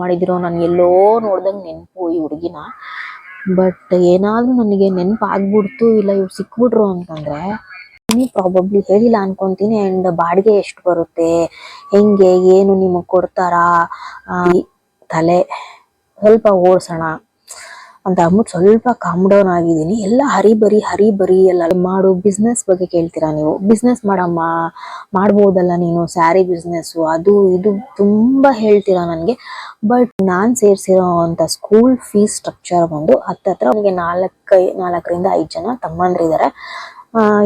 ಮಾಡಿದಿರೋ ನಾನು ಎಲ್ಲೋ ನೋಡ್ದಂಗ್ ನೆನಪು ಈ ಹುಡುಗಿನ. ಬಟ್ ಏನಾದ್ರೂ ನನಗೆ ನೆನಪು ಆಗ್ಬಿಡ್ತು ಇಲ್ಲ ಇವ್ರು ಸಿಕ್ಬಿಟ್ರು ಅಂತಂದ್ರೆ ಪ್ರಾಬಬ್ಲಿ ಹೇಳಿಲ್ಲ ಅನ್ಕೊಂತೀನಿ ಅಂಡ್ ಬಾಡಿಗೆ ಎಷ್ಟು ಬರುತ್ತೆ, ಹೆಂಗೆ, ಏನು ನಿಮಗೆ ಕೊಡ್ತಾರಾ? ತಲೆ ಸ್ವಲ್ಪ ಓಡ್ಸೋಣ. ಅಂತ ಅಂದ್ಬಿಟ್ಟು ಸ್ವಲ್ಪ ಕಾಮ್ ಡೌನ್ ಆಗಿದ್ದೀನಿ. ಎಲ್ಲ ಹರಿಬರಿ ಹರಿಬರಿ ಎಲ್ಲ ಮಾಡು ಬಿಸ್ನೆಸ್ ಬಗ್ಗೆ ಕೇಳ್ತೀರಾ ನೀವು? ಬಿಸ್ನೆಸ್ ಮಾಡಮ್ಮ, ಮಾಡ್ಬೋದಲ್ಲ ನೀನು ಸ್ಯಾರಿ ಬಿಸ್ನೆಸ್ಸು ಅದು ಇದು ತುಂಬಾ ಹೇಳ್ತೀರಾ ನನಗೆ? ಬಟ್ ನಾನು ಸೇರಿಸಿರೋ ಅಂತ ಸ್ಕೂಲ್ ಫೀಸ್ ಸ್ಟ್ರಕ್ಚರ್ ಬಂದು ಹತ್ತತ್ರ ನನಗೆ ನಾಲ್ಕೈ, ನಾಲ್ಕರಿಂದ ಐದು ಜನ ತಮ್ಮಂದ್ರಿದ್ದಾರೆ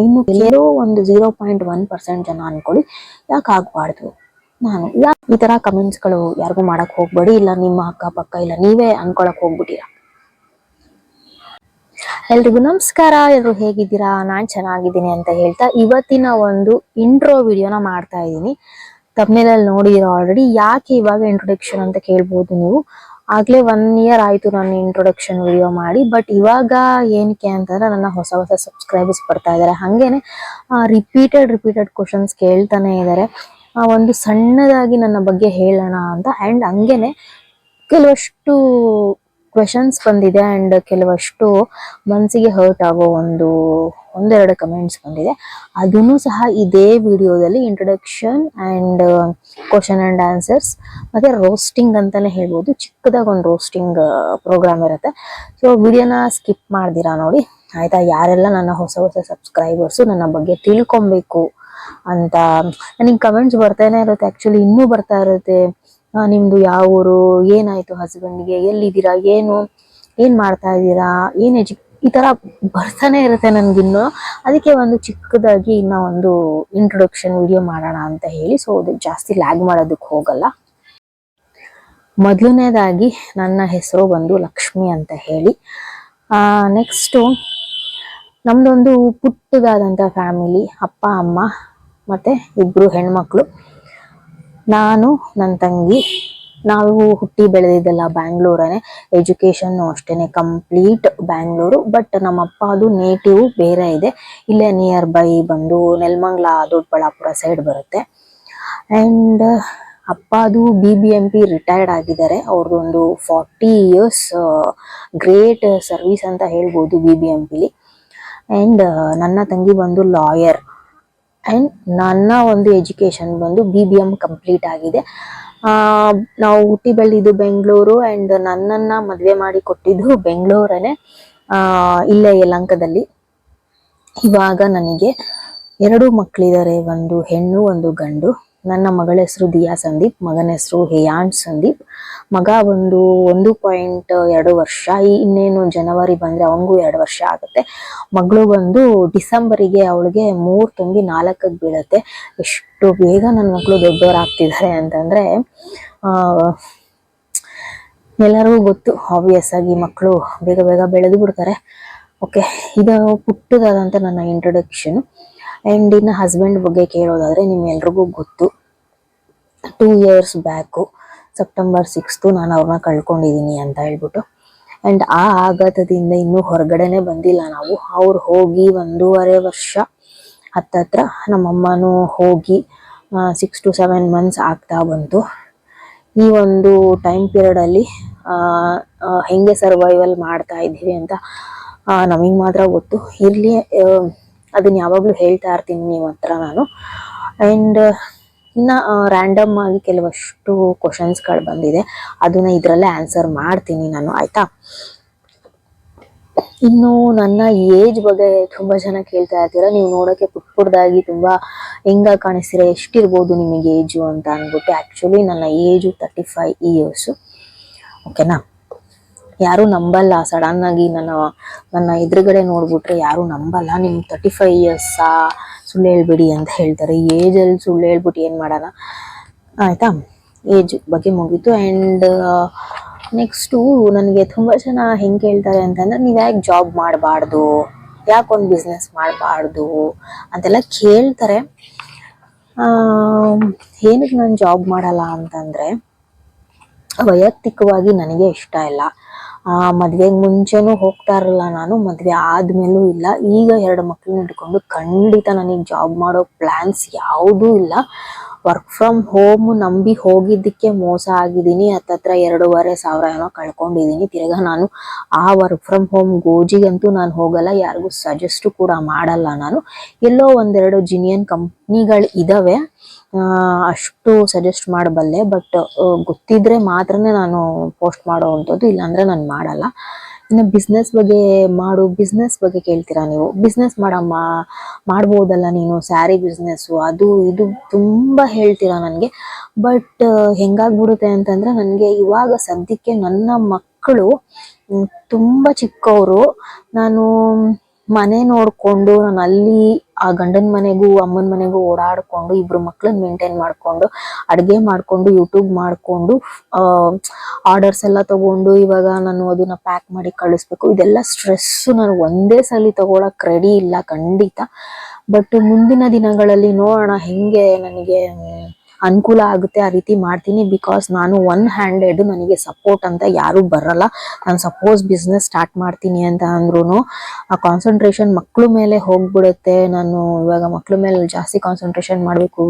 ಇನ್ನು ಏನೋ ಒಂದು ಜೀರೋ ಪಾಯಿಂಟ್ ಒನ್ ಪರ್ಸೆಂಟ್ ಜನ ಅನ್ಕೊಳ್ಳಿ. ಯಾಕೆ ಆಗಬಾರ್ದು? ನಾನು, ಯಾಕೆ ಈ ತರ ಕಮೆಂಟ್ಸ್ಗಳು ಯಾರಿಗೂ ಮಾಡೋಕ್ಕೆ ಹೋಗ್ಬೇಡಿ, ಇಲ್ಲ ನಿಮ್ಮ ಅಕ್ಕಪಕ್ಕ, ಇಲ್ಲ ನೀವೇ ಅನ್ಕೊಳಕ್ಕೆ ಹೋಗ್ಬಿಟ್ಟಿರಾ? ಎಲ್ರಿಗೂ ನಮಸ್ಕಾರ, ಎಲ್ರು ಹೇಗಿದ್ದೀರಾ? ನಾನ್ ಚೆನ್ನಾಗಿದ್ದೀನಿ ಅಂತ ಹೇಳ್ತಾ ಇವತ್ತಿನ ಒಂದು ಇಂಟ್ರೋ ವಿಡಿಯೋನ ಮಾಡ್ತಾ ಇದ್ದೀನಿ. ತಮ್ಮನೇಲಲ್ಲಿ ನೋಡಿದಿರೋ ಆಲ್ರೆಡಿ ಯಾಕೆ ಇವಾಗ ಇಂಟ್ರೊಡಕ್ಷನ್ ಅಂತ ಕೇಳ್ಬೋದು ನೀವು. ಆಗ್ಲೇ ಒನ್ ಇಯರ್ ಆಯ್ತು ನನ್ನ ಇಂಟ್ರೊಡಕ್ಷನ್ ವಿಡಿಯೋ ಮಾಡಿ ಬಟ್ ಇವಾಗ ಏನಕ್ಕೆ ಅಂತಂದ್ರೆ ನನ್ನ ಹೊಸ ಹೊಸ ಸಬ್ಸ್ಕ್ರೈಬರ್ಸ್ ಬರ್ತಾ ಇದ್ದಾರೆ. ಹಂಗೇನೆ ರಿಪೀಟೆಡ್ ರಿಪೀಟೆಡ್ ಕ್ವಶನ್ಸ್ ಕೇಳ್ತಾನೆ ಇದಾರೆ ಒಂದು ಸಣ್ಣದಾಗಿ ನನ್ನ ಬಗ್ಗೆ ಹೇಳೋಣ ಅಂತ. ಅಂಡ್ ಹಂಗೇನೆ, ಕೆಲವಷ್ಟು ಕ್ವೆಶನ್ಸ್ ಬಂದಿದೆ ಅಂಡ್ ಕೆಲವಷ್ಟು ಮನಸ್ಸಿಗೆ ಹರ್ಟ್ ಆಗೋ ಒಂದು, ಒಂದೆರಡು ಕಮೆಂಟ್ಸ್ ಬಂದಿದೆ. ಅದನ್ನು ಸಹ ಇದೇ ವಿಡಿಯೋದಲ್ಲಿ introduction and question and answers ಮತ್ತೆ ರೋಸ್ಟಿಂಗ್ ಅಂತಲೇ ಹೇಳ್ಬೋದು. ಚಿಕ್ಕದಾಗಿ ಒಂದು ರೋಸ್ಟಿಂಗ್ ಪ್ರೋಗ್ರಾಮ್ ಇರುತ್ತೆ. ಸೊ ವಿಡಿಯೋನ ಸ್ಕಿಪ್ ಮಾಡ್ದಿರಾ ನೋಡಿ. ಆಯಿತಾ? ಯಾರೆಲ್ಲ ನನ್ನ ಹೊಸ ಹೊಸ ಸಬ್ಸ್ಕ್ರೈಬರ್ಸು ನನ್ನ ಬಗ್ಗೆ ತಿಳ್ಕೊಬೇಕು ಅಂತ ನನಗೆ ಕಮೆಂಟ್ಸ್ ಬರ್ತಾನೆ ಇರುತ್ತೆ. ಆಕ್ಚುಲಿ ಇನ್ನೂ ಬರ್ತಾ ಇರುತ್ತೆ. ನಿಮ್ದು ಯಾವ ಊರು, ಏನಾಯ್ತು ಹಸ್ಬೆಂಡ್ಗೆ ಎಲ್ಲಿದ್ದೀರಾ, ಏನು, ಏನ್ ಮಾಡ್ತಾ ಇದ್ದೀರಾ, ಏನ್ ಎಜು ಈ ತರ ಬರ್ತಾನೆ ಇರುತ್ತೆ ನನ್ಗಿನ್ನು ಅದಕ್ಕೆ ಒಂದು ಚಿಕ್ಕದಾಗಿ ಇನ್ನ ಒಂದು ಇಂಟ್ರೊಡಕ್ಷನ್ ವಿಡಿಯೋ ಮಾಡೋಣ ಅಂತ ಹೇಳಿ. ಸೊ ಅದು ಜಾಸ್ತಿ ಲ್ಯಾಗ್ ಮಾಡೋದಕ್ಕೆ ಹೋಗಲ್ಲ. ಮೊದಲನೇದಾಗಿ ನನ್ನ ಹೆಸರು ಬಂದು ಲಕ್ಷ್ಮಿ ಅಂತ ಹೇಳಿ. ಆ ನೆಕ್ಸ್ಟು ನಮ್ದೊಂದು ಪುಟ್ಟದಾದಂಥ ಫ್ಯಾಮಿಲಿ ಅಪ್ಪ, ಅಮ್ಮ, ಮತ್ತೆ ಇಬ್ರು ಹೆಣ್ಮಕ್ಳು. ನಾನು ನನ್ನ ತಂಗಿ, ನಾವು ಹುಟ್ಟಿ ಬೆಳೆದಿದ್ದೆಲ್ಲ ಬ್ಯಾಂಗ್ಳೂರನೇ ಎಜುಕೇಶನ್ ಅಷ್ಟೇನೆ ಕಂಪ್ಲೀಟ್ ಬ್ಯಾಂಗ್ಳೂರು ಬಟ್ ನಮ್ಮಪ್ಪ ಅದು ನೇಟಿವ್ ಬೇರೆ ಇದೆ. ಇಲ್ಲೇ ನಿಯರ್ ಬೈ ಬಂದು ನೆಲಮಂಗ್ಲ ದೊಡ್ಡಬಳ್ಳಾಪುರ ಸೈಡ್ ಬರುತ್ತೆ. ಆ್ಯಂಡ್ ಅಪ್ಪ ಅದು B B M P retired ಆಗಿದ್ದಾರೆ. ಅವ್ರದ್ದೊಂದು ಫಾರ್ಟಿ ಇಯರ್ಸ್ ಗ್ರೇಟ್ ಸರ್ವಿಸ್ ಅಂತ ಹೇಳ್ಬೋದು ಬಿ ಬಿ ಎಂ ಪಿಲಿ ಆ್ಯಂಡ್ ನನ್ನ ತಂಗಿ ಬಂದು ಲಾಯರ್ ಆ್ಯಂಡ್ ನನ್ನ ಒಂದು ಎಜುಕೇಶನ್ ಬಂದು ಬಿ ಬಿ ಎಂ ಕಂಪ್ಲೀಟ್ ಆಗಿದೆ. ನಾವು ಹುಟ್ಟಿ ಬೆಳೆದಿದ್ದು ಬೆಂಗಳೂರು ಆ್ಯಂಡ್ ನನ್ನನ್ನ ಮದುವೆ ಮಾಡಿ ಕೊಟ್ಟಿದ್ದು ಬೆಂಗಳೂರನೇ ಇಲ್ಲೇ ಯಲಂಕದಲ್ಲಿ. ಇವಾಗ ನನಗೆ ಎರಡು ಮಕ್ಕಳಿದ್ದಾರೆ ಒಂದು ಹೆಣ್ಣು, ಒಂದು ಗಂಡು. ನನ್ನ ಮಗಳ ಹೆಸರು ದಿಯಾ ಸಂದೀಪ್, ಮಗನ ಹೆಸರು ಹೇಯಾನ್ ಸಂದೀಪ್. ಮಗ ಒಂದು ಒಂದು ಪಾಯಿಂಟ್ ಎರಡು ವರ್ಷ. ಇನ್ನೇನು ಜನವರಿ ಬಂದ್ರೆ ಅವನಿಗೂ ಎರಡು ವರ್ಷ ಆಗುತ್ತೆ. ಮಗಳು ಬಂದು ಡಿಸೆಂಬರಿಗೆ ಅವಳಿಗೆ ಮೂರು ತುಂಬಿ ನಾಲ್ಕಕ್ಕೆ ಬೀಳುತ್ತೆ. ಎಷ್ಟು ಬೇಗ ನನ್ನ ಮಕ್ಕಳು ದೊಡ್ಡವರಾಗ್ತಿದ್ದಾರೆ ಅಂತಂದ್ರೆ ಎಲ್ಲರಿಗೂ ಗೊತ್ತು ಆಬ್ವಿಯಸ್ ಆಗಿ ಮಕ್ಕಳು ಬೇಗ ಬೇಗ ಬೆಳೆದು ಬಿಡ್ತಾರೆ. ಓಕೆ ಇದು ಪುಟ್ಟದಾದಂಥ ನನ್ನ ಇಂಟ್ರೊಡಕ್ಷನ್ ಆ್ಯಂಡ್ ಇನ್ನು ಹಸ್ಬೆಂಡ್ ಬಗ್ಗೆ ಕೇಳೋದಾದ್ರೆ ನಿಮ್ಮೆಲ್ರಿಗೂ ಗೊತ್ತು. Two years back September sixth ನಾನು ಅವ್ರನ್ನ ಕಳ್ಕೊಂಡಿದ್ದೀನಿ ಅಂತ ಹೇಳ್ಬಿಟ್ಟು. ಆ್ಯಂಡ್ ಆ ಆಘಾತದಿಂದ ಇನ್ನೂ ಹೊರಗಡೆನೆ ಬಂದಿಲ್ಲ ನಾವು. ಅವ್ರು ಹೋಗಿ ಒಂದೂವರೆ ವರ್ಷ ಹತ್ತತ್ರ ನಮ್ಮಮ್ಮನೂ ಹೋಗಿ ಸಿಕ್ಸ್ ಟು ಸೆವೆನ್ ಮಂತ್ಸ್ ಆಗ್ತಾ ಬಂತು. ಈ ಒಂದು ಟೈಮ್ ಪೀರಿಯಡಲ್ಲಿ ಹೆಂಗೆ ಸರ್ವೈವಲ್ ಮಾಡ್ತಾ ಇದ್ದೀವಿ ಅಂತ ನಮಗೆ ಮಾತ್ರ ಗೊತ್ತು. ಇರಲಿ ಅದನ್ನ ಯಾವಾಗ್ಲೂ ಹೇಳ್ತಾ ಇರ್ತೀನಿ ನಿಮ್ಮ ಹತ್ರ ನಾನು. ಅಂಡ್ ಇನ್ನ ರ್ಯಾಂಡಮ್ ಆಗಿ ಕೆಲವಷ್ಟು ಕ್ವಶನ್ಸ್ಗಳು ಬಂದಿದೆ. ಅದನ್ನ ಇದರಲ್ಲೇ ಆನ್ಸರ್ ಮಾಡ್ತೀನಿ ನಾನು, ಆಯ್ತಾ? ಇನ್ನು ನನ್ನ ಏಜ್ ಬಗ್ಗೆ ತುಂಬಾ ಜನ ಕೇಳ್ತಾ ಇರ್ತೀರಾ. ನೀವು ನೋಡೋಕೆ ಪುಟ್ ಪುಟ್ಟದಾಗಿ ತುಂಬಾ ಹೆಂಗ ಕಾಣಿಸ್ತೀರಾ, ಎಷ್ಟಿರ್ಬೋದು ನಿಮಗೆ ಏಜು ಅಂತ ಅಂದ್ಬಿಟ್ಟು ಆಕ್ಚುಲಿ ನನ್ನ ಏಜು ತರ್ಟಿ ಫೈವ್ ಇಯರ್ಸು ಓಕೆನಾ ಯಾರು ನಂಬಲ್ಲ ಸಡನ್ ಆಗಿ ನನ್ನ ನನ್ನ ಎದುರುಗಡೆ ನೋಡ್ಬಿಟ್ರೆ ಯಾರು ನಂಬಲ್ಲ. ನಿಮ್ ತರ್ಟಿ ಫೈವ್ ಇಯರ್ಸಾ ಸುಳ್ಳು ಹೇಳ್ಬಿಡಿ ಅಂತ ಹೇಳ್ತಾರೆ. ಏಜಲ್ಲಿ ಸುಳ್ಳು ಹೇಳ್ಬಿಟ್ಟು ಏನು ಮಾಡೋಣ? ಆಯ್ತಾ? ಏಜ್ ಬಗ್ಗೆ ಮುಗೀತು ಆ್ಯಂಡ್ ನೆಕ್ಸ್ಟು ನನಗೆ ತುಂಬ ಜನ ಹೆಂಗೆ ಕೇಳ್ತಾರೆ ಅಂತಂದ್ರೆ, ನೀವು ಯಾಕೆ ಜಾಬ್ ಮಾಡಬಾರ್ದು? ಯಾಕೆ ಒಂದು ಬಿಸ್ನೆಸ್ ಮಾಡಬಾರ್ದು? ಅಂತೆಲ್ಲ ಕೇಳ್ತಾರೆ. ಏನಕ್ಕೆ ನಾನು ಜಾಬ್ ಮಾಡಲ್ಲ ಅಂತಂದರೆ, ವೈಯಕ್ತಿಕವಾಗಿ ನನಗೆ ಇಷ್ಟ ಇಲ್ಲ. ಆ ಮದ್ವೆ ಮುಂಚೆನೂ ಹೋಗ್ತಾ ಇರಲಿಲ್ಲ ನಾನು ಮದ್ವೆ ಆದ್ಮೇಲೂ ಇಲ್ಲ. ಈಗ ಎರಡು ಮಕ್ಳನ್ನ ಇಟ್ಕೊಂಡು ಖಂಡಿತ ನನಗೆ ಜಾಬ್ ಮಾಡೋ ಪ್ಲಾನ್ಸ್ ಯಾವುದೂ ಇಲ್ಲ. ವರ್ಕ್ ಫ್ರಮ್ ಹೋಮ್ ನಂಬಿ ಹೋಗಿದ್ದಕ್ಕೆ ಮೋಸ ಆಗಿದ್ದೀನಿ. ಹತ್ತತ್ರ ಎರಡೂವರೆ ಸಾವಿರ ಏನೋ ಕಳ್ಕೊಂಡಿದ್ದೀನಿ. ತಿರ್ಗಾ ನಾನು ಆ ವರ್ಕ್ ಫ್ರಮ್ ಹೋಮ್ ಗೋಜಿಗಂತೂ ನಾನು ಹೋಗಲ್ಲ. ಯಾರಿಗೂ ಸಜೆಸ್ಟ್ ಕೂಡ ಮಾಡಲ್ಲ ನಾನು. ಎಲ್ಲೋ ಒಂದೆರಡು ಜಿನಿಯನ್ ಕಂಪ್ನಿಗಳು ಇದಾವೆ. ಆ, ಅಷ್ಟು ಸಜೆಸ್ಟ್ ಮಾಡಬಲ್ಲೆ. ಬಟ್ ಗೊತ್ತಿದ್ರೆ ಮಾತ್ರನೇ ನಾನು ಪೋಸ್ಟ್ ಮಾಡೋ ಅಂಥದ್ದು. ಇಲ್ಲಾಂದ್ರೆ ನಾನು ಮಾಡಲ್ಲ. ಇನ್ನು ಬಿಸ್ನೆಸ್ ಬಗ್ಗೆ ಮಾಡು ಬಿಸ್ನೆಸ್ ಬಗ್ಗೆ ಕೇಳ್ತೀರಾ ನೀವು? ಬಿಸ್ನೆಸ್ ಮಾಡಮ್ಮ, ಮಾಡ್ಬೋದಲ್ಲ ನೀನು ಸ್ಯಾರಿ ಬಿಸ್ನೆಸ್ಸು ಅದು ಇದು ತುಂಬ ಹೇಳ್ತೀರಾ ನನಗೆ? ಬಟ್ ಹೆಂಗಾಗ್ಬಿಡುತ್ತೆ ಅಂತಂದ್ರೆ ನನಗೆ ಇವಾಗ ಸದ್ಯಕ್ಕೆ ನನ್ನ ಮಕ್ಕಳು ತುಂಬ ಚಿಕ್ಕವರು. ನಾನು ಮನೆ ನೋಡ್ಕೊಂಡು ನಾನು ಅಲ್ಲಿ ಆ ಗಂಡನ ಮನೆಗೂ, ಅಮ್ಮನ ಮನೆಗೂ ಓಡಾಡ್ಕೊಂಡು, ಇಬ್ರು ಮಕ್ಳನ್ನ ಮೇಂಟೈನ್ ಮಾಡ್ಕೊಂಡು, ಅಡುಗೆ ಮಾಡ್ಕೊಂಡು ಯೂಟ್ಯೂಬ್ ಮಾಡ್ಕೊಂಡು ಆರ್ಡರ್ಸ್ ಎಲ್ಲ ತಗೊಂಡು ಇವಾಗ ನಾನು ಅದನ್ನ ಪ್ಯಾಕ್ ಮಾಡಿ ಕಳಿಸ್ಬೇಕು. ಇದೆಲ್ಲ ಸ್ಟ್ರೆಸ್ ನಾನು ಒಂದೇ ಸಲ ತಗೊಳಕ್ ರೆಡಿ ಇಲ್ಲ ಖಂಡಿತ. ಬಟ್ ಮುಂದಿನ ದಿನಗಳಲ್ಲಿ ನೋಡೋಣ ಹೆಂಗೆ ನನಗೆ ಅನುಕೂಲ ಆಗುತ್ತೆ ಆ ರೀತಿ ಮಾಡ್ತೀನಿ ಬಿಕಾಸ್ ನಾನು ಒನ್ ಹ್ಯಾಂಡೆಡ್ ನನಗೆ ಸಪೋರ್ಟ್ ಅಂತ ಯಾರು ಬರಲ್ಲ. ನಾನು ಸಪೋಸ್ ಬಿಸ್ನೆಸ್ ಸ್ಟಾರ್ಟ್ ಮಾಡ್ತೀನಿ ಅಂತ ಅಂದ್ರೂ ಆ ಕಾನ್ಸಂಟ್ರೇಷನ್ ಮಕ್ಕಳು ಮೇಲೆ ಹೋಗ್ಬಿಡುತ್ತೆ. ನಾನು ಇವಾಗ ಮಕ್ಳು ಮೇಲೆ ಜಾಸ್ತಿ ಕಾನ್ಸಂಟ್ರೇಷನ್ ಮಾಡಬೇಕು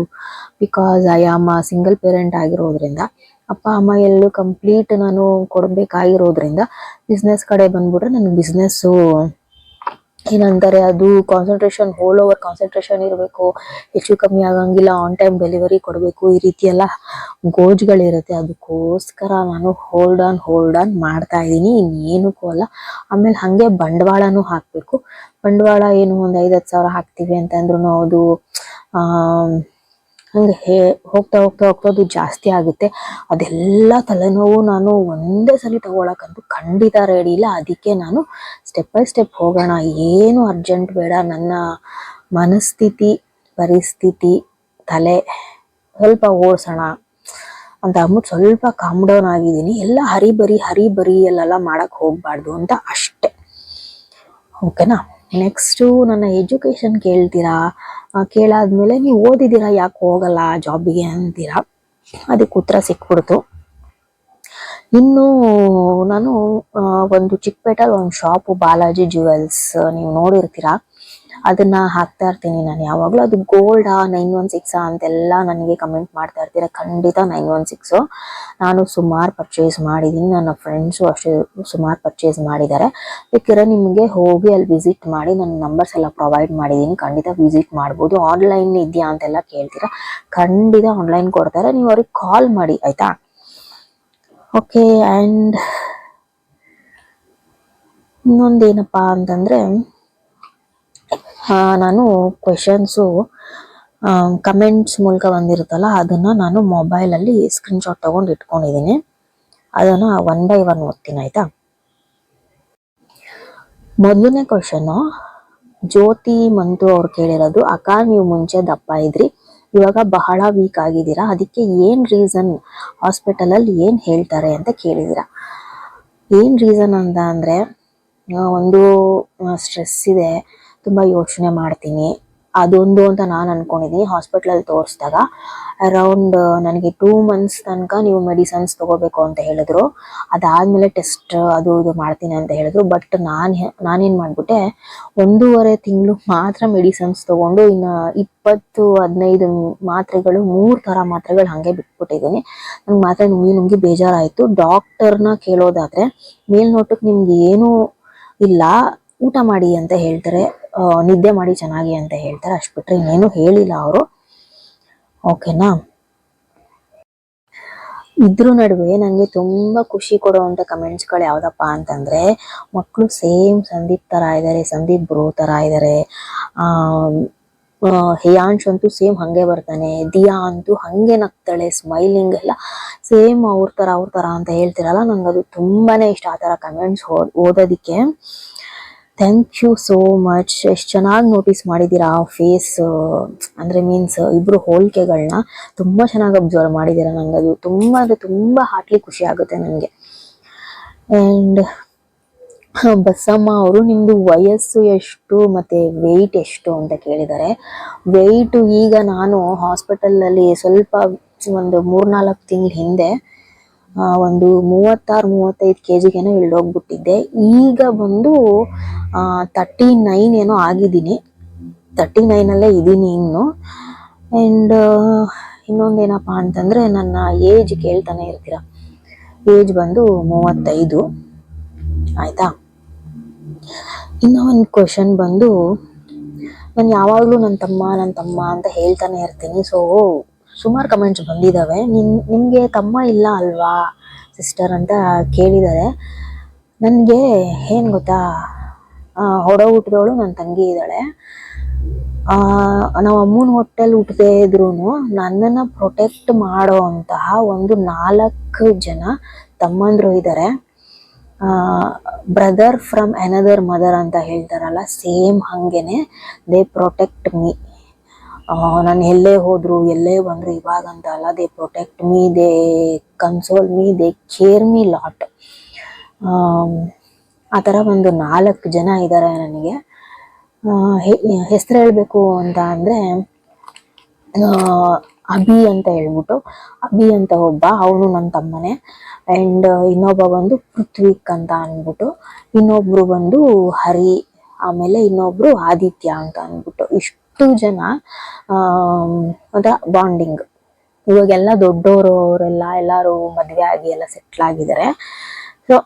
because I am single parent ಆಗಿರೋದ್ರಿಂದ, ಅಪ್ಪ, ಅಮ್ಮ ಎಲ್ಲೂ ಕಂಪ್ಲೀಟ್ ನಾನು ಕೊಡಬೇಕಾಗಿರೋದ್ರಿಂದ ಬಿಸ್ನೆಸ್ ಕಡೆ ಬಂದ್ಬಿಟ್ರೆ ನನಗೆ ಬಿಸ್ನೆಸ್ಸು ಏನಂತಾರೆ ಅದು ಕಾನ್ಸಂಟ್ರೇಷನ್ ಹೋಲ್ ಓವರ್ ಕಾನ್ಸಂಟ್ರೇಷನ್ ಇರಬೇಕು. ಹೆಚ್ಚು ಕಮ್ಮಿ ಆಗಂಗಿಲ್ಲ ಆನ್ ಟೈಮ್ ಡೆಲಿವರಿ ಕೊಡಬೇಕು. ಈ ರೀತಿ ಎಲ್ಲ ಗೋಜ್ಗಳಿರುತ್ತೆ ಅದಕ್ಕೋಸ್ಕರ ನಾನು ಹೋಲ್ಡ್ ಆನ್ ಹೋಲ್ಡ್ ಆನ್ ಮಾಡ್ತಾ ಇದ್ದೀನಿ. ಇನ್ನೇನಕ್ಕೂ ಅಲ್ಲ. ಆಮೇಲೆ ಹಂಗೆ ಬಂಡವಾಳನೂ ಹಾಕಬೇಕು. ಬಂಡವಾಳ ಏನು, ಒಂದು ಐದು, ಹತ್ತು ಸಾವಿರ ಹಾಕ್ತೀವಿ ಅಂತಂದ್ರೂ ಅದು ಹಂಗೆ ಹೇ, ಹೋಗ್ತಾ ಹೋಗ್ತಾ ಹೋಗ್ತಾ ಅದು ಜಾಸ್ತಿ ಆಗುತ್ತೆ. ಅದೆಲ್ಲ ತಲೆನೋವು ನಾನು ಒಂದೇ ಸಲ ತಗೊಳಕಂತು ಖಂಡಿತ ರೆಡಿ ಇಲ್ಲ. ಅದಕ್ಕೆ ನಾನು ಸ್ಟೆಪ್ ಬೈ ಸ್ಟೆಪ್ ಹೋಗೋಣ. ಏನು ಅರ್ಜೆಂಟ್ ಬೇಡ. ನನ್ನ ಮನಸ್ಥಿತಿ, ಪರಿಸ್ಥಿತಿ, ತಲೆ ಸ್ವಲ್ಪ ಓಡಿಸೋಣ ಅಂತ ಅಂದ್ಬಿಟ್ಟು ಸ್ವಲ್ಪ ಕಾಮ್ ಡೌನ್ ಆಗಿದ್ದೀನಿ. ಎಲ್ಲ ಹರಿಬರಿ ಹರಿಬರಿ ಎಲ್ಲೆಲ್ಲ ಹೋಗಬಾರ್ದು ಹೋಗ್ಬಾರ್ದು ಅಂತ ಅಷ್ಟೆ. ಓಕೆನಾ ನೆಕ್ಸ್ಟು ನನ್ನ ಎಜುಕೇಶನ್ ಕೇಳ್ತೀರಾ? ಕೇಳಾದ್ಮೇಲೆ ನೀವು ಓದಿದ್ದೀರಾ? ಯಾಕೆ ಹೋಗಲ್ಲ ಜಾಬಿಗೆ ಅಂತೀರಾ? ಅದಕ್ಕೆ ಉತ್ತರ ಸಿಕ್ಬಿಡ್ತು. ಇನ್ನು ನಾನು ಒಂದು ಚಿಕ್ಕಪೇಟಲ್ಲಿ ಒಂದು ಶಾಪು ಬಾಲಾಜಿ ಜ್ಯುವೆಲ್ಸ್ ನೀವು ನೋಡಿರ್ತೀರಾ? ಅದನ್ನ ಹಾಕ್ತಾ ಇರ್ತೀನಿ ನಾನು. ಯಾವಾಗಲೂ ಅದು ಗೋಲ್ಡಾ ನೈನ್ ಒನ್ ಸಿಕ್ಸ್ ಅಂತೆಲ್ಲ ನನಗೆ ಕಮೆಂಟ್ ಮಾಡ್ತಾ ಇರ್ತೀರಾ. ಖಂಡಿತ ನೈನ್ ಒನ್ ಸಿಕ್ಸು ನಾನು ಸುಮಾರು ಪರ್ಚೇಸ್ ಮಾಡಿದ್ದೀನಿ ನನ್ನ ಫ್ರೆಂಡ್ಸು ಅಷ್ಟೇ ಸುಮಾರು ಪರ್ಚೇಸ್ ಮಾಡಿದ್ದಾರೆ. ಬೇಕಿದ್ರೆ ನಿಮಗೆ ಹೋಗಿ ಅಲ್ಲಿ ವಿಸಿಟ್ ಮಾಡಿ ನನ್ನ ನಂಬರ್ಸ್ ಎಲ್ಲ ಪ್ರೊವೈಡ್ ಮಾಡಿದ್ದೀನಿ ಖಂಡಿತ ವಿಸಿಟ್ ಮಾಡ್ಬೋದು. ಆನ್ಲೈನ್ ಇದೆಯಾ ಅಂತೆಲ್ಲ ಕೇಳ್ತೀರಾ? ಖಂಡಿತ ಆನ್ಲೈನ್ ಕೊಡ್ತಾರೆ. ನೀವು ಅವ್ರಿಗೆ ಕಾಲ್ ಮಾಡಿ, ಆಯ್ತಾ? ಓಕೆ ಆ್ಯಂಡ್ ಇನ್ನೊಂದೇನಪ್ಪ ಅಂತಂದರೆ ನಾನು ಕ್ವೆಶನ್ಸು ಕಮೆಂಟ್ಸ್ ಮೂಲಕ ಬಂದಿರುತ್ತಲ್ಲ, ಅದನ್ನು ನಾನು ಮೊಬೈಲಲ್ಲಿ ಸ್ಕ್ರೀನ್ಶಾಟ್ ತೊಗೊಂಡು ಇಟ್ಕೊಂಡಿದ್ದೀನಿ ಅದನ್ನು ಒನ್ ಬೈ ಒನ್ ಓದ್ತೀನಿ, ಆಯಿತಾ? ಮೊದಲನೇ ಕ್ವಶನ್ನು ಜ್ಯೋತಿ ಮಂತು ಅವ್ರು ಕೇಳಿರೋದು, ಅಕ್ಕ, ನೀವು ಮುಂಚೆ ದಪ್ಪ ಇದ್ರಿ, ಇವಾಗ ಬಹಳ ವೀಕ್ ಆಗಿದ್ದೀರಾ, ಅದಕ್ಕೆ ಏನ್ ರೀಸನ್ ಹಾಸ್ಪಿಟಲಲ್ಲಿ ಏನ್ ಹೇಳ್ತಾರೆ ಅಂತ ಕೇಳಿದ್ದೀರಾ ಏನ್ ರೀಸನ್ ಅಂತ ಅಂದ್ರೆ ಒಂದು ಸ್ಟ್ರೆಸ್ ಇದೆ ತುಂಬಾ ಯೋಚನೆ ಮಾಡ್ತೀನಿ. ಅದೊಂದು ಅಂತ ನಾನು ಅನ್ಕೊಂಡಿದ್ದೀನಿ. ಹಾಸ್ಪಿಟ್ಲಲ್ಲಿ ತೋರಿಸಿದಾಗ ಅರೌಂಡ್ ನನಗೆ ಟೂ ಮಂತ್ಸ್ ತನಕ ನೀವು ಮೆಡಿಸನ್ಸ್ ತಗೋಬೇಕು ಅಂತ ಹೇಳಿದ್ರು. ಅದಾದ್ಮೇಲೆ ಟೆಸ್ಟ್ ಅದು ಇದು ಮಾಡ್ತೀನಿ ಅಂತ ಹೇಳಿದ್ರು. ಬಟ್ ನಾನು ನಾನೇನು ಮಾಡಿಬಿಟ್ಟೆ, ಒಂದೂವರೆ ತಿಂಗಳು ಮಾತ್ರ ಮೆಡಿಸನ್ಸ್ ತಗೊಂಡು ಇನ್ನು ಇಪ್ಪತ್ತು, ಹದಿನೈದು ಮಾತ್ರೆಗಳು, ಮೂರು ಥರ ಮಾತ್ರೆಗಳು ಹಾಗೆ ಬಿಟ್ಬಿಟ್ಟಿದ್ದೀನಿ. ನಂಗೆ ಮಾತ್ರ ನುಂಗಿ ನುಂಗಿ ಬೇಜಾರಾಯಿತು. ಡಾಕ್ಟರ್ನ ಕೇಳೋದಾದ್ರೆ ಮೇಲ್ನೋಟಕ್ಕೆ ನಿಮ್ಗೆ ಏನೂ ಇಲ್ಲ. ಊಟ ಮಾಡಿ ಅಂತ ಹೇಳ್ತಾರೆ. ನಿದ್ದೆ ಮಾಡಿ ಚೆನ್ನಾಗಿ ಅಂತ ಹೇಳ್ತಾರೆ. ಅಷ್ಟು ಬಿಟ್ರೆ ಇನ್ನೇನು ಹೇಳಿಲ್ಲ ಅವರು. ಓಕೆನಾ? ಇದ್ರ ನಡುವೆ ನನಗೆ ತುಂಬಾ ಖುಷಿ ಕೊಡುವಂಥ ಕಮೆಂಟ್ಸ್ಗಳು ಯಾವುದಪ್ಪ ಅಂತಂದ್ರೆ ಮಕ್ಕಳು ಸೇಮ್ ಸಂದೀಪ್ ತರ ಇದ್ದಾರೆ ಸಂದೀಪ್ ಬ್ರೋ ತರ ಇದ್ದಾರೆ ಹೇಯಾಂಶ್ ಅಂತೂ ಸೇಮ್ ಹಂಗೆ ಬರ್ತಾನೆ, ದಿಯಾ ಅಂತೂ ಹಂಗೆ ನಗ್ತಾಳೆ, ಸ್ಮೈಲಿಂಗ್ ಎಲ್ಲ ಸೇಮ್ ಅವ್ರ ತರ, ಅವ್ರ ಥರ ಅಂತ ಹೇಳ್ತಿರಲ್ಲ ನಂಗೆ ಅದು ತುಂಬಾನೇ ಇಷ್ಟ ಆ ತರ ಕಮೆಂಟ್ಸ್ ಓದೋದಿಕ್ಕೆ. ಥ್ಯಾಂಕ್ ಯು ಸೋ ಮಚ್ ಎಷ್ಟು ಚೆನ್ನಾಗಿ ನೋಟಿಸ್ ಮಾಡಿದ್ದೀರಾ ಆ ಫೇಸ್ ಅಂದರೆ ಮೀನ್ಸ್ ಇಬ್ಬರು ಹೋಲಿಕೆಗಳನ್ನ ತುಂಬ ಚೆನ್ನಾಗಿ ಅಬ್ಸರ್ವ್ ಮಾಡಿದ್ದೀರಾ ನನಗೆ ಅದು ತುಂಬ, ಅಂದರೆ ತುಂಬ ಹಾರ್ಟ್ಲಿ ಖುಷಿ ಆಗುತ್ತೆ ನನಗೆ ಆ್ಯಂಡ್ ಬಸಮ್ಮ ಅವರು ನಿಮ್ಮದು ವಯಸ್ಸು ಎಷ್ಟು, ಮತ್ತು ವೆಯ್ಟ್ ಎಷ್ಟು ಅಂತ ಕೇಳಿದ್ದಾರೆ. ವೆಯ್ಟು ಈಗ ನಾನು ಹಾಸ್ಪಿಟಲಲ್ಲಿ ಸ್ವಲ್ಪ ಒಂದು ಮೂರ್ನಾಲ್ಕು ತಿಂಗಳ ಹಿಂದೆ ಒಂದು ಮೂವತ್ತಾರು, ಮೂವತ್ತೈದು ಕೆ ಜಿಗೇನೋ ಇಳ್ದೋಗ್ಬಿಟ್ಟಿದ್ದೆ ಈಗ ಬಂದು ತರ್ಟಿ ನೈನ್ ಏನೋ ಆಗಿದ್ದೀನಿ. ತರ್ಟಿ ನೈನಲ್ಲೇ ಇದ್ದೀನಿ ಇನ್ನು. ಆ್ಯಂಡ್ ಇನ್ನೊಂದೇನಪ್ಪ ಅಂತಂದರೆ ನನ್ನ ಏಜ್ ಕೇಳ್ತಾನೆ ಇರ್ತೀರ. ಏಜ್ ಬಂದು ಮೂವತ್ತೈದು. ಆಯಿತಾ? ಇನ್ನು ಒಂದು ಕ್ವಶನ್ ಬಂದು, ನಾನು ಯಾವಾಗಲೂ ನನ್ನ ತಮ್ಮ ನನ್ನ ತಮ್ಮ ಅಂತ ಹೇಳ್ತಾನೆ ಇರ್ತೀನಿ. ಸೊ ಸುಮಾರು ಕಮೆಂಟ್ಸ್ ಬಂದಿದ್ದಾವೆ ನಿನ್, ನಿಮಗೆ ತಮ್ಮ ಇಲ್ಲ ಅಲ್ವಾ ಸಿಸ್ಟರ್ ಅಂತ ಕೇಳಿದ್ದಾರೆ ನನಗೆ ಏನು ಗೊತ್ತಾ? ಹೊಡ ಹುಟ್ಟಿದವಳು ನನ್ನ ತಂಗಿ ಇದ್ದಾಳೆ. ನಾವು ಅಮ್ಮನ ಹೊಟ್ಟೆಲ್ ಹುಟ್ಟದೇ ಇದ್ರೂ ನನ್ನನ್ನು ಪ್ರೊಟೆಕ್ಟ್ ಮಾಡೋ ಅಂತಹ ಒಂದು ನಾಲ್ಕು ಜನ ತಮ್ಮಂದರು ಇದ್ದಾರೆ ಬ್ರದರ್ ಫ್ರಮ್ ಅನದರ್ ಮದರ್ ಅಂತ ಹೇಳ್ತಾರಲ್ಲ ಸೇಮ್ ಹಾಗೇನೆ. ದೇ ಪ್ರೊಟೆಕ್ಟ್ ಮೀ ನಾನು ಎಲ್ಲೇ ಹೋದ್ರು, ಎಲ್ಲೇ ಬಂದ್ರು, ಇವಾಗ ಅಂತ ಅಲ್ಲ they protect me they console me they care me lot ಆ ಥರ ಒಂದು ನಾಲ್ಕು ಜನ ಇದ್ದಾರೆ ನನಗೆ. ಹೆಸರು ಹೇಳಬೇಕು ಅಂತ ಅಂದರೆ ಅಭಿ ಅಂತ ಹೇಳ್ಬಿಟ್ಟು, ಅಭಿ ಅಂತ ಒಬ್ಬ, ಅವನು ನನ್ನ ತಮ್ಮನೇ. ಆ್ಯಂಡ್ ಇನ್ನೊಬ್ಬ ಬಂದು ಪೃಥ್ವಿಕ್ ಅಂತ ಅಂದ್ಬಿಟ್ಟು ಇನ್ನೊಬ್ರು ಬಂದು ಹರಿ, ಆಮೇಲೆ ಇನ್ನೊಬ್ರು ಆದಿತ್ಯ ಅಂತ ಅಂದ್ಬಿಟ್ಟು ಇಷ್ಟು ಜನ ಒಂಥರ ಬಾಂಡಿಂಗ್ ಇವಾಗೆಲ್ಲ ದೊಡ್ಡವರು ಅವರೆಲ್ಲ ಎಲ್ಲರೂ ಮದ್ವೆ ಆಗಿ ಎಲ್ಲ ಸೆಟ್ಲ್ ಆಗಿದ್ದಾರೆ ಸೊ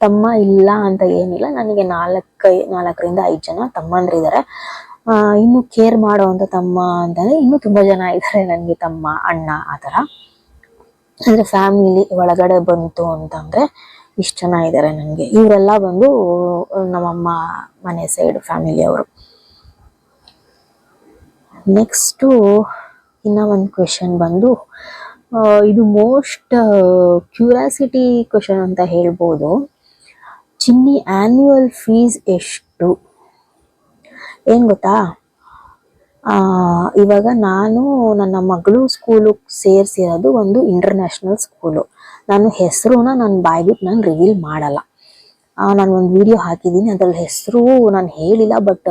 ತಮ್ಮ ಇಲ್ಲ ಅಂತ ಏನಿಲ್ಲ. ನನಗೆ ನಾಲ್ಕೈ, ನಾಲ್ಕರಿಂದ ಐದು ಜನ ತಮ್ಮಂದ್ರಿದ್ದಾರೆ ಇನ್ನು ಕೇರ್ ಮಾಡುವಂತ ತಮ್ಮ ಅಂತಂದ್ರೆ ಇನ್ನು ತುಂಬಾ ಜನ ಇದ್ದಾರೆ ನನಗೆ ತಮ್ಮ, ಅಣ್ಣ ಆ ಥರ. ಅಂದ್ರೆ ಫ್ಯಾಮಿಲಿ ಒಳಗಡೆ ಬಂತು ಅಂತಂದ್ರೆ ಇಷ್ಟು ಜನ ಇದ್ದಾರೆ ನನಗೆ. ಇವರೆಲ್ಲ ಬಂದು ನಮ್ಮಮ್ಮ ಮನೆ ಸೈಡ್ ಫ್ಯಾಮಿಲಿ ಅವರು. ನೆಕ್ಸ್ಟು ಇನ್ನ ಒಂದು ಕ್ವೆಶನ್ ಬಂದು ಇದು ಮೋಸ್ಟ್ ಕ್ಯೂರಿಯಾಸಿಟಿ ಕ್ವೆಶನ್ ಅಂತ ಹೇಳ್ಬೋದು. ಚಿನ್ನಿ ಆ್ಯನ್ಯುವಲ್ ಫೀಸ್ ಎಷ್ಟು? ಏನು ಗೊತ್ತಾ? ಇವಾಗ ನಾನು ನನ್ನ ಮಗಳು ಸ್ಕೂಲು ಸೇರಿಸಿರೋದು ಒಂದು ಇಂಟರ್ನ್ಯಾಷನಲ್ ಸ್ಕೂಲು ನಾನು ಹೆಸರುನ ನಾನು ಬಾಯ್ಬಿಟ್ಟು ನಾನು ರಿವೀಲ್ ಮಾಡಲ್ಲ. ನಾನು ಒಂದು ವಿಡಿಯೋ ಹಾಕಿದ್ದೀನಿ. ಅದ್ರಲ್ಲಿ ಹೆಸರು ನಾನು ಹೇಳಿಲ್ಲ ಬಟ್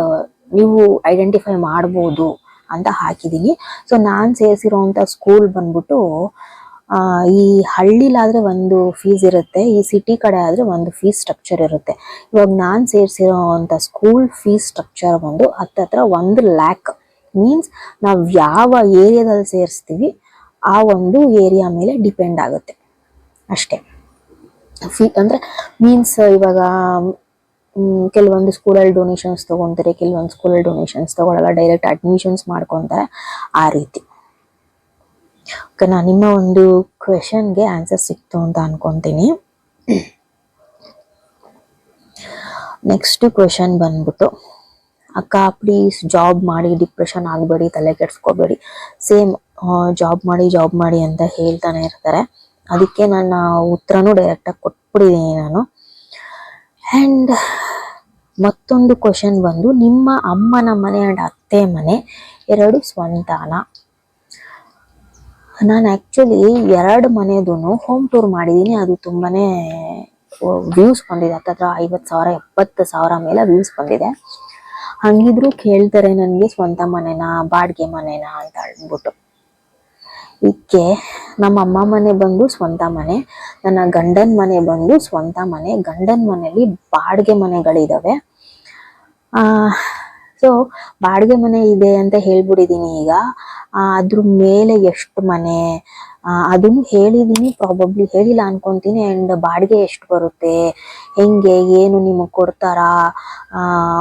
ನೀವು ಐಡೆಂಟಿಫೈ ಮಾಡ್ಬೋದು. ಅಂತ ಹಾಕಿದ್ದೀನಿ. ಸೊ ನಾನು ಸೇರಿಸಿರೋವಂಥ ಸ್ಕೂಲ್ ಬಂದ್ಬಿಟ್ಟು ಈ ಹಳ್ಳಿಲಾದರೆ ಒಂದು ಫೀಸ್ ಇರುತ್ತೆ, ಈ ಸಿಟಿ ಕಡೆ ಆದರೆ ಒಂದು ಫೀಸ್ ಸ್ಟ್ರಕ್ಚರ್ ಇರುತ್ತೆ. ಇವಾಗ ನಾನು ಸೇರಿಸಿರೋ ಅಂಥ ಸ್ಕೂಲ್ ಫೀಸ್ ಸ್ಟ್ರಕ್ಚರ್ ಬಂದು ಹತ್ತತ್ರ ಒಂದು ಲ್ಯಾಕ್ ಮೀನ್ಸ್ ನಾವು ಯಾವ ಏರಿಯಾದಲ್ಲಿ ಸೇರಿಸ್ತೀವಿ, ಆ ಒಂದು ಏರಿಯಾ ಮೇಲೆ ಡಿಪೆಂಡ್ ಆಗುತ್ತೆ. ಅಷ್ಟೇ. ಫೀ ಅಂದರೆ ಮೀನ್ಸ್ ಇವಾಗ ಕೆಲವೊಂದು ಸ್ಕೂಲಲ್ಲಿ ಡೊನೇಷನ್ಸ್ ತೊಗೊತಾರೆ, ಕೆಲವೊಂದು ಸ್ಕೂಲಲ್ಲಿ ಡೊನೇಷನ್ಸ್ ತೊಗೊಳಲ್ಲ ಡೈರೆಕ್ಟ್ ಅಡ್ಮಿಷನ್ಸ್ ಮಾಡ್ಕೊತಾರೆ ಆ ರೀತಿ. ನಾನು ನಿಮ್ಮ ಒಂದು ಕ್ವೆಶನ್ಗೆ ಆನ್ಸರ್ ಸಿಕ್ತು ಅಂತ ಅನ್ಕೊಂತೀನಿ. ನೆಕ್ಸ್ಟ್ ಕ್ವೆಶನ್ ಬಂದ್ಬಿಟ್ಟು, ಅಕ್ಕ ಪ್ಲೀಸ್ ಜಾಬ್ ಮಾಡಿ ಡಿಪ್ರೆಷನ್ ಆಗಬೇಡಿ, ತಲೆ ಕೆಡ್ಸ್ಕೋಬೇಡಿ. ಸೇಮ್ ಜಾಬ್ ಮಾಡಿ ಜಾಬ್ ಮಾಡಿ ಅಂತ ಹೇಳ್ತಾನೆ ಇರ್ತಾರೆ. ಅದಕ್ಕೆ ನನ್ನ ಉತ್ತರನೂ ಡೈರೆಕ್ಟಾಗಿ ಕೊಟ್ಬಿಟ್ಟಿದ್ದೀನಿ ನಾನು. ಆ್ಯಂಡ್ ಮತ್ತೊಂದು ಕ್ವಶನ್ ಬಂದು, ನಿಮ್ಮ ಅಮ್ಮನ ಮನೆ ಆ್ಯಂಡ್ ಅತ್ತೆ ಮನೆ ಎರಡು ಸ್ವಂತಾನ. ನಾನು ಆ್ಯಕ್ಚುಲಿ ಎರಡು ಮನೆದೂ ಹೋಮ್ ಟೂರ್ ಮಾಡಿದ್ದೀನಿ ಅದು ತುಂಬಾ ವ್ಯೂಸ್ ಬಂದಿದೆ. ಹತ್ತತ್ರ ಐವತ್ತು ಸಾವಿರ, ಎಪ್ಪತ್ತು ಸಾವಿರ ಮೇಲೆ ವ್ಯೂಸ್ ಬಂದಿದೆ. ಹಂಗಿದ್ರು ಕೇಳ್ತಾರೆ, ನನಗೆ ಸ್ವಂತ ಮನೆನಾ, ಬಾಡಿಗೆ ಮನೆನಾ ಅಂತ ಹೇಳ್ಬಿಟ್ಟು. ಇದಕ್ಕೆ ನಮ್ಮ ಅಮ್ಮ ಮನೆ ಬಂದು ಸ್ವಂತ ಮನೆ, ನನ್ನ ಗಂಡನ ಮನೆ ಬಂದು ಸ್ವಂತ ಮನೆ, ಗಂಡನ ಮನೆಯಲ್ಲಿ ಬಾಡಿಗೆ ಮನೆಗಳಿದಾವೆ. ಸೊ ಬಾಡಿಗೆ ಮನೆ ಇದೆ ಅಂತ ಹೇಳ್ಬಿಟ್ಟಿದ್ದೀನಿ ಈಗ. ಅದ್ರ ಮೇಲೆ ಎಷ್ಟು ಮನೆ ಅದನ್ನು ಹೇಳಿದೀನಿ ಪ್ರಾಬಬ್ಲಿ ಹೇಳಿಲ್ಲ ಅನ್ಕೊಂತೀನಿ. ಅಂಡ್ ಬಾಡಿಗೆ ಎಷ್ಟು ಬರುತ್ತೆ? ಹೆಂಗೆ? ಏನು ನಿಮಗೆ ಕೊಡ್ತಾರಾ?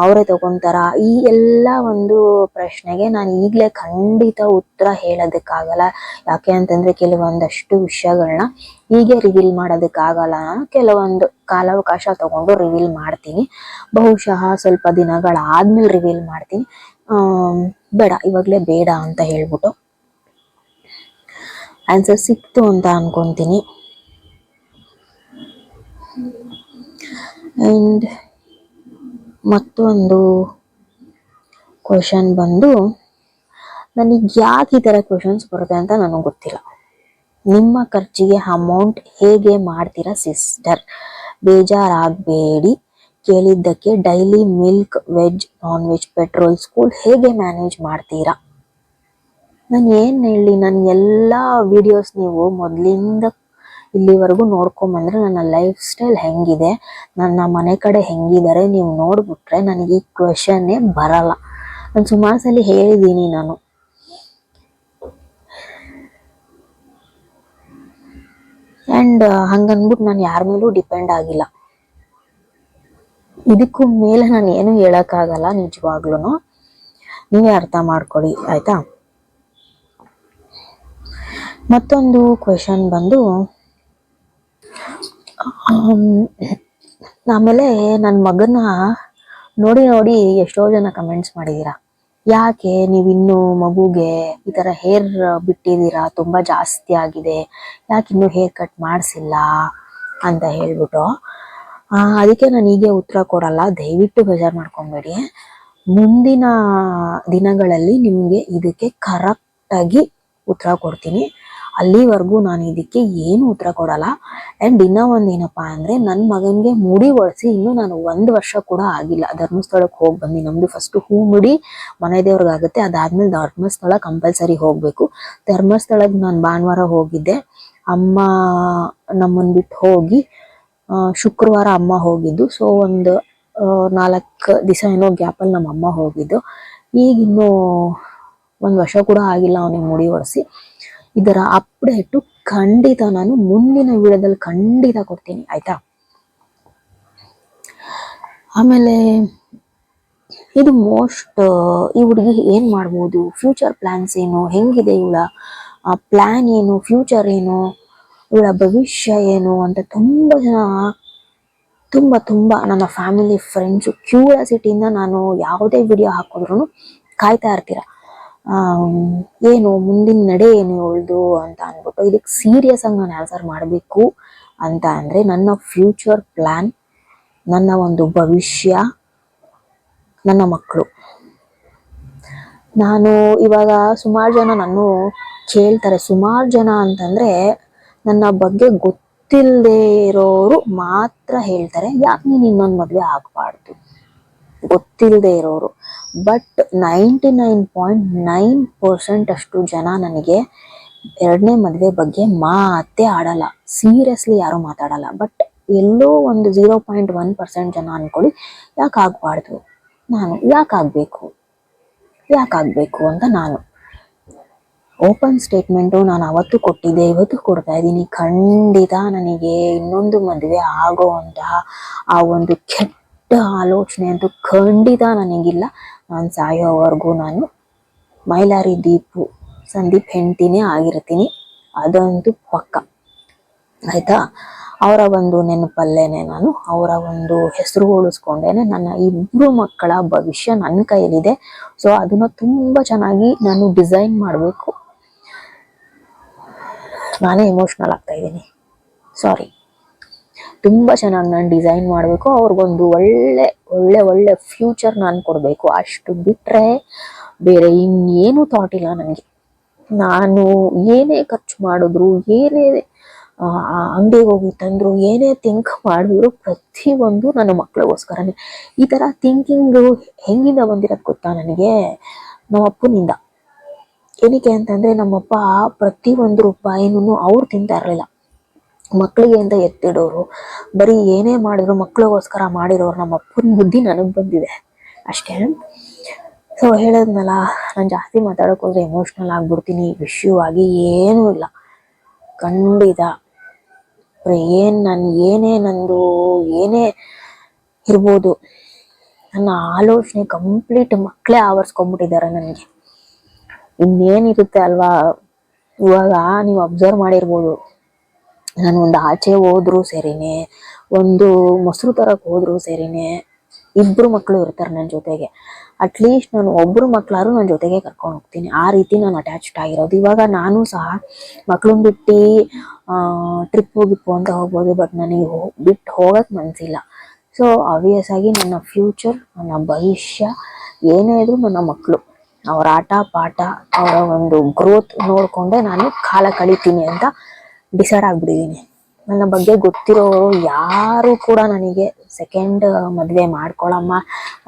ಅವರೇ ತಗೊಂತಾರ? ಈ ಎಲ್ಲ ಒಂದು ಪ್ರಶ್ನೆಗೆ ನಾನು ಈಗಲೇ ಖಂಡಿತ ಉತ್ತರ ಹೇಳೋದಕ್ಕಾಗಲ್ಲ. ಯಾಕೆ ಅಂತಂದ್ರೆ ಕೆಲವೊಂದಷ್ಟು ವಿಷಯಗಳನ್ನ ಹೀಗೆ ರಿವೀಲ್ ಮಾಡೋದಕ್ಕಾಗಲ್ಲ. ನಾನು ಕೆಲವೊಂದು ಕಾಲಾವಕಾಶ ತಗೊಂಡು ರಿವೀಲ್ ಮಾಡ್ತೀನಿ. ಬಹುಶಃ ಸ್ವಲ್ಪ ದಿನಗಳಾದ್ಮೇಲೆ ರಿವೀಲ್ ಮಾಡ್ತೀನಿ. ಬೇಡ, ಇವಾಗಲೇ ಬೇಡ ಅಂತ ಹೇಳ್ಬಿಟ್ಟು ಆನ್ಸರ್ ಸಿಕ್ತು ಅಂತ ಅನ್ಕೊಂತೀನಿ. ಆ್ಯಂಡ್ ಮತ್ತೊಂದು ಕ್ವಶನ್ ಬಂದು, ನನಗೆ ಯಾಕೆ ಈ ಥರ ಕ್ವಶನ್ಸ್ ಬರುತ್ತೆ ಅಂತ ನನಗೆ ಗೊತ್ತಿಲ್ಲ. ನಿಮ್ಮ ಖರ್ಚಿಗೆ ಅಮೌಂಟ್ ಹೇಗೆ ಮಾಡ್ತೀರಾ ಸಿಸ್ಟರ್ ಬೇಜಾರಾಗಬೇಡಿ. ಕೇಳಿದ್ದಕ್ಕೆ daily milk veg non veg petrol school ಹೇಗೆ ಮ್ಯಾನೇಜ್ ಮಾಡ್ತೀರಾ? ನಾನು ಏನು ಹೇಳಿ ನನ್ನ ಎಲ್ಲ ವಿಡಿಯೋಸ್ ನೀವು ಮೊದಲಿಂದ ಇಲ್ಲಿವರೆಗೂ ನೋಡ್ಕೊಂಬಂದ್ರೆ ನನ್ನ ಲೈಫ್ ಸ್ಟೈಲ್ ಹೆಂಗಿದೆ ನನ್ನ ಮನೆ ಕಡೆ ಹೆಂಗಿದ್ದಾರೆ ನೀವು ನೋಡ್ಬಿಟ್ರೆ ನನಗೆ ಈ ಕ್ವೆಶನ್ನೇ ಬರಲ್ಲ. ನಾನು ಸುಮಾರು ಸಲ ಹೇಳಿದ್ದೀನಿ ನಾನು ಆ್ಯಂಡ್ ಹಂಗನ್ಬಿಟ್ಟು ನಾನು ಯಾರ ಮೇಲೂ ಡಿಪೆಂಡ್ ಆಗಿಲ್ಲ. ಇದಕ್ಕೂ ಮೇಲೆ ನಾನು ಏನು ಹೇಳೋಕ್ಕಾಗಲ್ಲ ನಿಜವಾಗ್ಲೂ ನೀವೇ ಅರ್ಥ ಮಾಡ್ಕೊಡಿ, ಆಯಿತಾ? ಮತ್ತೊಂದು ಕ್ವೆಶನ್ ಬಂದು ಆಮ್, ಆಮೇಲೆ ನನ್ನ ಮಗನ ನೋಡಿ ನೋಡಿ ಎಷ್ಟೋ ಜನ ಕಮೆಂಟ್ಸ್ ಮಾಡಿದ್ದೀರಾ ಯಾಕೆ ನೀವು ಇನ್ನೂ ಮಗುಗೆ ಈ ಥರ ಹೇರ್ ಬಿಟ್ಟಿದ್ದೀರಾ ತುಂಬ ಜಾಸ್ತಿ ಆಗಿದೆ. ಯಾಕೆ ಇನ್ನೂ ಹೇರ್ ಕಟ್ ಮಾಡಿಸಿಲ್ಲ ಅಂತ ಹೇಳ್ಬಿಟ್ಟು. ಅದಕ್ಕೆ ನಾನು ಹೀಗೆ ಉತ್ತರ ಕೊಡಲ್ಲ. ದಯವಿಟ್ಟು ಬೇಜಾರು ಮಾಡ್ಕೊಬೇಡಿ. ಮುಂದಿನ ದಿನಗಳಲ್ಲಿ ನಿಮಗೆ ಇದಕ್ಕೆ ಕರೆಕ್ಟಾಗಿ ಉತ್ತರ ಕೊಡ್ತೀನಿ. ಅಲ್ಲಿವರೆಗೂ ನಾನು ಇದಕ್ಕೆ ಏನು ಉತ್ತರ ಕೊಡಲ್ಲ. ಆ್ಯಂಡ್ ಇನ್ನೂ ಒಂದು ಏನಪ್ಪ ಅಂದರೆ ನನ್ನ ಮಗನಿಗೆ ಮುಡಿ ಒರೆಸಿ ಇನ್ನೂ ನಾನು ಒಂದು ವರ್ಷ ಕೂಡ ಆಗಿಲ್ಲ. ಧರ್ಮಸ್ಥಳಕ್ಕೆ ಹೋಗಿ ಬನ್ನಿ ನಮ್ಮದು ಫಸ್ಟು ಹೂ ಮುಡಿ ಮನೆ ದೇವ್ರಿಗಾಗುತ್ತೆ. ಅದಾದ್ಮೇಲೆ ಧರ್ಮಸ್ಥಳ ಕಂಪಲ್ಸರಿ ಹೋಗಬೇಕು. ಧರ್ಮಸ್ಥಳಕ್ಕೆ ನಾನು ಭಾನುವಾರ ಹೋಗಿದ್ದೆ. ಅಮ್ಮ ನಮ್ಮನ್ನು ಬಿಟ್ಟು ಹೋಗಿ ಶುಕ್ರವಾರ ಅಮ್ಮ ಹೋಗಿದ್ದು. ಸೊ ಒಂದು ನಾಲ್ಕು ದಿವಸ ಏನೋ ಗ್ಯಾಪಲ್ಲಿ ನಮ್ಮ ಅಮ್ಮ ಹೋಗಿದ್ದು. ಈಗ ಇನ್ನೂ ಒಂದು ವರ್ಷ ಕೂಡ ಆಗಿಲ್ಲ ಅವನಿಗೆ ಮುಡಿ ಒರೆಸಿ ಇದರ ಅಪ್ಡೇಟು ಖಂಡಿತ ನಾನು ಮುಂದಿನ ವಿಡಿಯೋದಲ್ಲಿ ಖಂಡಿತ ಕೊಡ್ತೀನಿ, ಆಯ್ತಾ? ಆಮೇಲೆ ಇದು ಮೋಸ್ಟ್ ಈ ಹುಡುಗಿ ಏನ್ ಮಾಡ್ಬೋದು? ಫ್ಯೂಚರ್ ಪ್ಲಾನ್ಸ್ ಏನು? ಹೆಂಗಿದೆ ಇವಳ? ಪ್ಲಾನ್ ಏನು? ಫ್ಯೂಚರ್ ಏನು? ಇವಳ ಭವಿಷ್ಯ ಏನು? ಅಂತ ತುಂಬಾ ಜನ, ತುಂಬ ತುಂಬ ನನ್ನ ಫ್ಯಾಮಿಲಿ ಫ್ರೆಂಡ್ಸು ಕ್ಯೂರಿಯಾಸಿಟಿಯಿಂದ ನಾನು ಯಾವುದೇ ವಿಡಿಯೋ ಹಾಕಿದ್ರು ಕಾಯ್ತಾ ಇರ್ತೀರ. ಏನು ಮುಂದಿನ ನಡೆ ಏನು ಇವಳ್ದು ಅಂತ ಅಂದ್ಬಿಟ್ಟು ಇದಕ್ಕೆ ಸೀರಿಯಸ್ ಆಗಿ ನಾನು ಆನ್ಸರ್ ಮಾಡಬೇಕು ಅಂತ ಅಂದರೆ ನನ್ನ ಫ್ಯೂಚರ್ ಪ್ಲ್ಯಾನ್ ನನ್ನ ಒಂದು ಭವಿಷ್ಯ, ನನ್ನ ಮಕ್ಕಳು. ನಾನು ಇವಾಗ ಸುಮಾರು ಜನ ನಾನು ಕೇಳ್ತಾರೆ, ಸುಮಾರು ಜನ ಅಂತಂದ್ರೆ ನನ್ನ ಬಗ್ಗೆ ಗೊತ್ತಿಲ್ಲದೆ ಇರೋರು ಮಾತ್ರ ಹೇಳ್ತಾರೆ, ಯಾಕೆ ನೀನು ಇನ್ನೊಂದು ಮದುವೆ ಆಗಬಾರ್ದು? ಗೊತ್ತಿಲ್ಲದೆ ಇರೋರು. But ninety nine point nine percent ಅಷ್ಟು ಜನ ನನಗೆ ಎರಡನೇ ಮದುವೆ ಬಗ್ಗೆ ಮಾತೇ ಆಡಲ್ಲ. ಸೀರಿಯಸ್ಲಿ ಯಾರು ಮಾತಾಡಲ್ಲ. ಬಟ್ ಎಲ್ಲೋ ಒಂದು ಝೀರೋ ಪಾಯಿಂಟ್ ಒನ್ ಪರ್ಸೆಂಟ್ ಜನ ಅನ್ಕೊಳ್ಳಿ, ಯಾಕೆ ಆಗಬಾರ್ದು? ನಾನು ಯಾಕಾಗಬೇಕು ಯಾಕಾಗಬೇಕು ಅಂತ ನಾನು. ಓಪನ್ ಸ್ಟೇಟ್ಮೆಂಟು ನಾನು ಅವತ್ತು ಕೊಟ್ಟಿದ್ದೆ, ಇವತ್ತು ಕೊಡ್ತಾ ಇದ್ದೀನಿ. ಖಂಡಿತ ನನಗೆ ಇನ್ನೊಂದು ಮದುವೆ ಆಗೋ ಅಂತಹ ಆ ಒಂದು ಕೆಟ್ಟ ಆಲೋಚನೆ ಅಂತೂ ಖಂಡಿತ ನನಗಿಲ್ಲ. ನಾನು ಸಾಯೋವರೆಗೂ ನಾನು ಮೈಲಾರಿ ದೀಪು, ಸಂದೀಪ್ ಹೆಂಡ್ತಿನೇ ಆಗಿರ್ತೀನಿ. ಅದಂತೂ ಪಕ್ಕ. ಆಯಿತಾ? ಅವರ ಒಂದು ನೆನಪಲ್ಲೇನೆ ನಾನು, ಅವರ ಒಂದು ಹೆಸರು ಉಳಿಸ್ಕೊಂಡೇನೆ ನನ್ನ ಇಬ್ಬರು ಮಕ್ಕಳ ಭವಿಷ್ಯ ನನ್ನ ಕೈಯಲ್ಲಿದೆ. ಸೊ ಅದನ್ನ ತುಂಬ ಚೆನ್ನಾಗಿ ನಾನು ಡಿಸೈನ್ ಮಾಡಬೇಕು. ನಾನೇ ಎಮೋಷ್ನಲ್ ಆಗ್ತಾ ಇದ್ದೀನಿ. ಸಾರಿ ತುಂಬ ಚೆನ್ನಾಗಿ ನಾನು ಡಿಸೈನ್ ಮಾಡಬೇಕು. ಅವ್ರಿಗೊಂದು ಒಳ್ಳೆ ಒಳ್ಳೆ ಒಳ್ಳೆ ಫ್ಯೂಚರ್ ನಾನು ಕೊಡಬೇಕು. ಅಷ್ಟು ಬಿಟ್ಟರೆ ಬೇರೆ ಇನ್ನೇನು ಥಾಟ್ ಇಲ್ಲ ನನಗೆ ನಾನು ಏನೇ ಖರ್ಚು ಮಾಡಿದ್ರು, ಏನೇ ಅಂಗಡಿಗೆ ಹೋಗಿ ತಂದ್ರು, ಏನೇ ಥಿಂಕ್ ಮಾಡಿದ್ರು ಪ್ರತಿಯೊಂದು ನನ್ನ ಮಕ್ಕಳಿಗೋಸ್ಕರನೇ ಈ ಥರ ಥಿಂಕಿಂಗು ಹೆಂಗಿಂದ ಬಂದಿರೋದು ಗೊತ್ತಾ ನನಗೆ? ನಮ್ಮ ಅಪ್ಪನಿಂದ. ಏನಕ್ಕೆ ಅಂತಂದರೆ, ನಮ್ಮಪ್ಪ ಪ್ರತಿಯೊಂದು ರೂಪಾಯಿನೂ ಅವ್ರು ತಿಂತಾ ಇರಲಿಲ್ಲ. ಮಕ್ಕಳಿಗೆ ಅಂತ ಎತ್ತಿಡೋರು, ಬರೀ ಏನೇ ಮಾಡಿದ್ರು ಮಕ್ಕಳಿಗೋಸ್ಕರ ಮಾಡಿರೋರು ನಮ್ಮ ಅಪ್ಪನ ಬುದ್ಧಿ ನನಗೆ ಬಂದಿದೆ. ಅಷ್ಟೇ. ಸೊ ಹೇಳಿದ್ನಲ್ಲ, ನಾನು ಜಾಸ್ತಿ ಮಾತಾಡೋಕೆ ಹೋದ್ರೆ ಎಮೋಷ್ನಲ್ ಆಗ್ಬಿಡ್ತೀನಿ ಆಗಿ ಏನೂ ಇಲ್ಲ. ಖಂಡಿತ. ಏನು ನಾನು, ಏನೇ ನಂದು, ಏನೇ ಇರ್ಬೋದು, ನನ್ನ ಆಲೋಚನೆ ಕಂಪ್ಲೀಟ್ ಮಕ್ಕಳೇ ಆವರಿಸ್ಕೊಂಡ್ಬಿಟ್ಟಿದ್ದಾರೆ ನನಗೆ. ಇನ್ನೇನಿರುತ್ತೆ ಅಲ್ವಾ? ಇವಾಗ ನೀವು ಅಬ್ಸರ್ವ್ ಮಾಡಿರ್ಬೋದು. ನಾನು ಒಂದು ಆಚೆ ಹೋದ್ರು ಸರಿನೇ, ಒಂದು ಮೊಸರು ತರಕ್ ಹೋದ್ರು ಸರಿನೇ, ಇಬ್ರು ಮಕ್ಕಳು ಇರ್ತಾರೆ ನನ್ನ ಜೊತೆಗೆ. ಅಟ್ಲೀಸ್ಟ್ ನಾನು ಒಬ್ರು ಮಕ್ಕಳಾರು ನನ್ನ ಜೊತೆಗೆ ಕರ್ಕೊಂಡು ಹೋಗ್ತೀನಿ. ಆ ರೀತಿ ನಾನು ಅಟ್ಯಾಚ್ಡ್ ಆಗಿರೋದು. ಇವಾಗ ನಾನು ಸಹ ಮಕ್ಳನ್ನ ಬಿಟ್ಟು ಟ್ರಿಪ್ ಹೋಗಿಪ್ಪು ಅಂತ ಹೋಗ್ಬೋದು ಬಟ್ ನನಗೆ ಹೋ ಬಿಟ್ಟು ಹೋಗಕ್ಕೆ ಮನಸ್ಸಿಲ್ಲ ಸೊ ಆಬ್ವಿಯಸ್ ಆಗಿ ನನ್ನ ಫ್ಯೂಚರ್ ನನ್ನ ಭವಿಷ್ಯ ಏನೇ ಇದ್ರು ನನ್ನ ಮಕ್ಕಳು ಅವರ ಆಟ, ಪಾಠ, ಅವರ ಒಂದು ಗ್ರೋತ್ ನೋಡಿಕೊಂಡೆ ನಾನು ಕಾಲ ಕಳಿತೀನಿ ಅಂತ ಡಿಸೈಡ್ ಆಗ್ಬಿಟ್ಟಿದೀನಿ ನನ್ನ ಬಗ್ಗೆ ಗೊತ್ತಿರೋರು ಯಾರು ಕೂಡ ನನಗೆ ಸೆಕೆಂಡ್ ಮದುವೆ ಮಾಡ್ಕೊಳಮ್ಮ,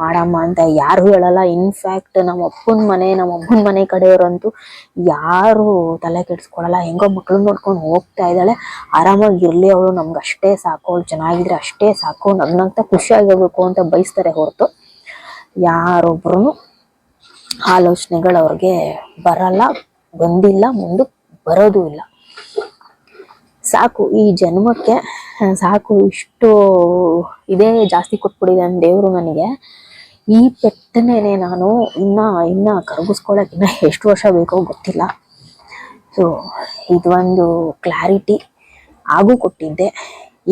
ಮಾಡಮ್ಮ ಅಂತ ಯಾರು ಹೇಳಲ್ಲ. ಇನ್ಫ್ಯಾಕ್ಟ್ ನಮ್ಮ ಅಪ್ಪನ ಮನೆ, ನಮ್ಮ ಅಮ್ಮನ ಮನೆ ಕಡೆಯವರಂತೂ ಯಾರು ತಲೆ ಕೆಡಿಸ್ಕೊಳಲ್ಲ. ಹೆಂಗೋ ಮಕ್ಕಳು ನೋಡ್ಕೊಂಡು ಹೋಗ್ತಾ ಇದ್ದಾಳೆ. ಆರಾಮಾಗಿ ಇರಲಿ ಅವಳು. ನಮ್ಗೆ ಅಷ್ಟೇ ಸಾಕು. ಅವಳು ಚೆನ್ನಾಗಿದ್ರೆ ಅಷ್ಟೇ ಸಾಕು. ನನ್ನಂತ ಖುಷಿಯಾಗಿರ್ಬೇಕು ಅಂತ ಬಯಸ್ತಾರೆ ಹೊರತು ಯಾರೊಬ್ರು ಆಲೋಚನೆಗಳು ಅವ್ರಿಗೆ ಬರಲ್ಲ, ಬಂದಿಲ್ಲ ಮುಂದಕ್ಕೆ ಬರೋದು ಇಲ್ಲ. ಸಾಕು, ಈ ಜನ್ಮಕ್ಕೆ ಸಾಕು, ಇಷ್ಟು ಇದೇ ಜಾಸ್ತಿ ಕೊಟ್ಬಿಟ್ಟಿದೆ ನನ್ನ ದೇವರು ನನಗೆ. ಈ ಪೆಟ್ಟನೇನೆ ನಾನು ಇನ್ನ ಇನ್ನ ಕರಗಿಸ್ಕೊಳಕ್ ಇನ್ನ ಎಷ್ಟು ವರ್ಷ ಬೇಕೋ ಗೊತ್ತಿಲ್ಲ. ಸೊ ಇದೊಂದು ಕ್ಲಾರಿಟಿ ಆಗೂ ಕೊಟ್ಟಿದ್ದೆ,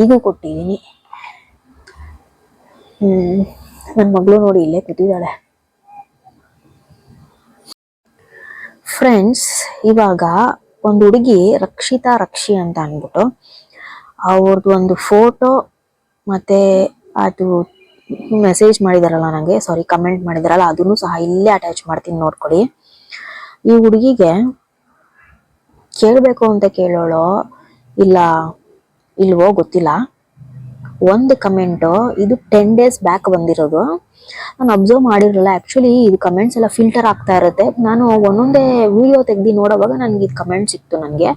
ಈಗೂ ಕೊಟ್ಟಿದ್ದೀನಿ. ನನ್ನ ಮಗಳು ನೋಡಿ ಇಲ್ಲೇ ಕೂತಿದ್ದಾಳೆ. ಫ್ರೆಂಡ್ಸ್ ಇವಾಗ ಒಂದು ಹುಡುಗಿ ರಕ್ಷಿತಾ ರಕ್ಷಿ ಅಂತ ಅಂದ್ಬಿಟ್ಟು ಅವ್ರದ್ದು ಒಂದು ಫೋಟೋ ಮತ್ತೆ ಅದು ಮೆಸೇಜ್ ಮಾಡಿದಾರಲ್ಲ ನನಗೆ ಸಾರಿ ಕಮೆಂಟ್ ಮಾಡಿದಾರಲ್ಲ, ಅದನ್ನು ಸಹ ಇಲ್ಲೇ ಅಟ್ಯಾಚ್ ಮಾಡ್ತೀನಿ ನೋಡ್ಕೊಳ್ಳಿ. ಈ ಹುಡುಗಿಗೆ ಕೇಳಬೇಕು ಅಂತ ಕೇಳೋಳೋ, ಇಲ್ಲ ಇಲ್ವೋ ಗೊತ್ತಿಲ್ಲ. ಒಂದು ಕಮೆಂಟ್ ಇದು ಟೆನ್ ಡೇಸ್ ಬ್ಯಾಕ್ ಬಂದಿರೋದು. ನಾನು ಅಬ್ಸರ್ವ್ ಮಾಡಿರಲಿಲ್ಲ ಆಕ್ಚುಲಿ ಇದು ಕಮೆಂಟ್ಸ್ ಎಲ್ಲ ಫಿಲ್ಟರ್ ಆಗ್ತಾ ಇರುತ್ತೆ. ನಾನು ಒಂದೊಂದೇ ವಿಡಿಯೋ ತೆಗ್ದು ನೋಡೋವಾಗ ನನಗೆ ಇದು ಕಮೆಂಟ್ ಸಿಕ್ತು ನನಗೆ.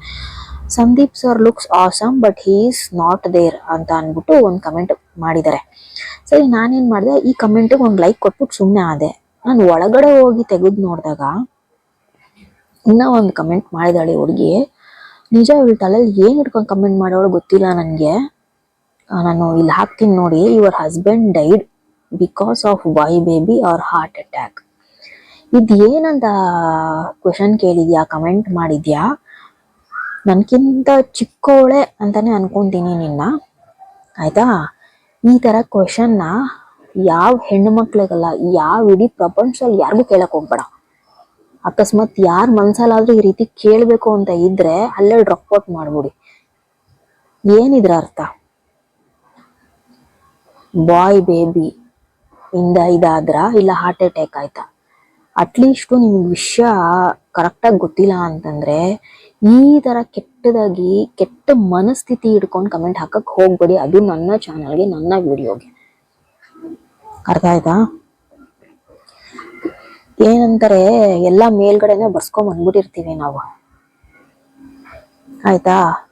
Sandeep sir looks awesome but he is not there ಅಂತ ಅಂದ್ಬಿಟ್ಟು ಒಂದು ಕಮೆಂಟ್ ಮಾಡಿದ್ದಾರೆ. ಸರಿ, ನಾನೇನು ಮಾಡಿದೆ, ಈ ಕಮೆಂಟಿಗೆ ಒಂದು ಲೈಕ್ ಕೊಟ್ಬಿಟ್ಟು ಸುಮ್ಮನೆ ಆದೆ. ನಾನು ಒಳಗಡೆ ಹೋಗಿ ತೆಗೆದು ನೋಡಿದಾಗ ಇನ್ನೂ ಒಂದು ಕಮೆಂಟ್ ಮಾಡಿದಾಳೆ ಹುಡುಗಿ. ನಿಜ ಇವಳು ತಲೆಯಲ್ಲಿ ಏನು ಇಟ್ಕೊಂಡು ಕಮೆಂಟ್ ಮಾಡೋಳು ಗೊತ್ತಿಲ್ಲ ನನಗೆ. ನಾನು ಇಲ್ಲಿ ಹಾಕ್ತೀನಿ ನೋಡಿ your husband died because of why baby or heart attack ಇದು ಏನಂತ ಕ್ವೆಶನ್ ಕೇಳಿದ್ಯಾ ಕಮೆಂಟ್ ಮಾಡಿದ್ಯಾ? ನನ್ಕಿಂತ ಚಿಕ್ಕವಳೆ ಅಂತಾನೆ ಅನ್ಕೊಂತೀನಿ ನಿನ್ನ. ಆಯ್ತಾ? ಈ ತರ ಕ್ವೆಶನ್ನ ಯಾವ ಹೆಣ್ಣು ಮಕ್ಳಿಗಲ್ಲ, ಯಾವ ಇಡೀ ಪ್ರಪಂಚದಲ್ಲಿ ಯಾರಿಗೂ ಕೇಳಕ್ ಹೋಗ್ಬೇಡ. ಅಕಸ್ಮಾತ್ ಯಾರ ಮನ್ಸಲ್ಲಾದ್ರೂ ಈ ರೀತಿ ಕೇಳ್ಬೇಕು ಅಂತ ಇದ್ರೆ ಅಲ್ಲೇ ಡ್ರಾಪ್ ಔಟ್ ಮಾಡ್ಬಿಡಿ. ಏನಿದ್ರ ಅರ್ಥ? ಬಾಯ್ ಬೇಬಿ ಇಂದ ಇದಾದ್ರ? ಇಲ್ಲ ಹಾರ್ಟ್ ಅಟ್ಯಾಕ್ ಆಯ್ತಾ? ಅಟ್ಲೀಸ್ಟ್ ನಿಮ್ಗೆ ವಿಷಯ ಕರೆಕ್ಟಾಗಿ ಗೊತ್ತಿಲ್ಲ ಅಂತಂದ್ರೆ ಈ ತರ ಕೆಟ್ಟದಾಗಿ ಕೆಟ್ಟ ಮನಸ್ಥಿತಿ ಇಟ್ಕೊಂಡು ಕಮೆಂಟ್ ಹಾಕಕ್ ಹೋಗ್ಬೇಡಿ. ಅದು ನನ್ನ ಚಾನಲ್ಗೆ ನನ್ನ ವಿಡಿಯೋಗೆ ಅರ್ಥ ಆಯ್ತಾ? ಏನಂತಾರೆ, ಎಲ್ಲ ಮೇಲ್ಗಡೆನೆ ಬರ್ಸ್ಕೊಂಡ್ ಬಂದ್ಬಿಟ್ಟಿರ್ತೀವಿ ನಾವು. ಆಯ್ತಾ?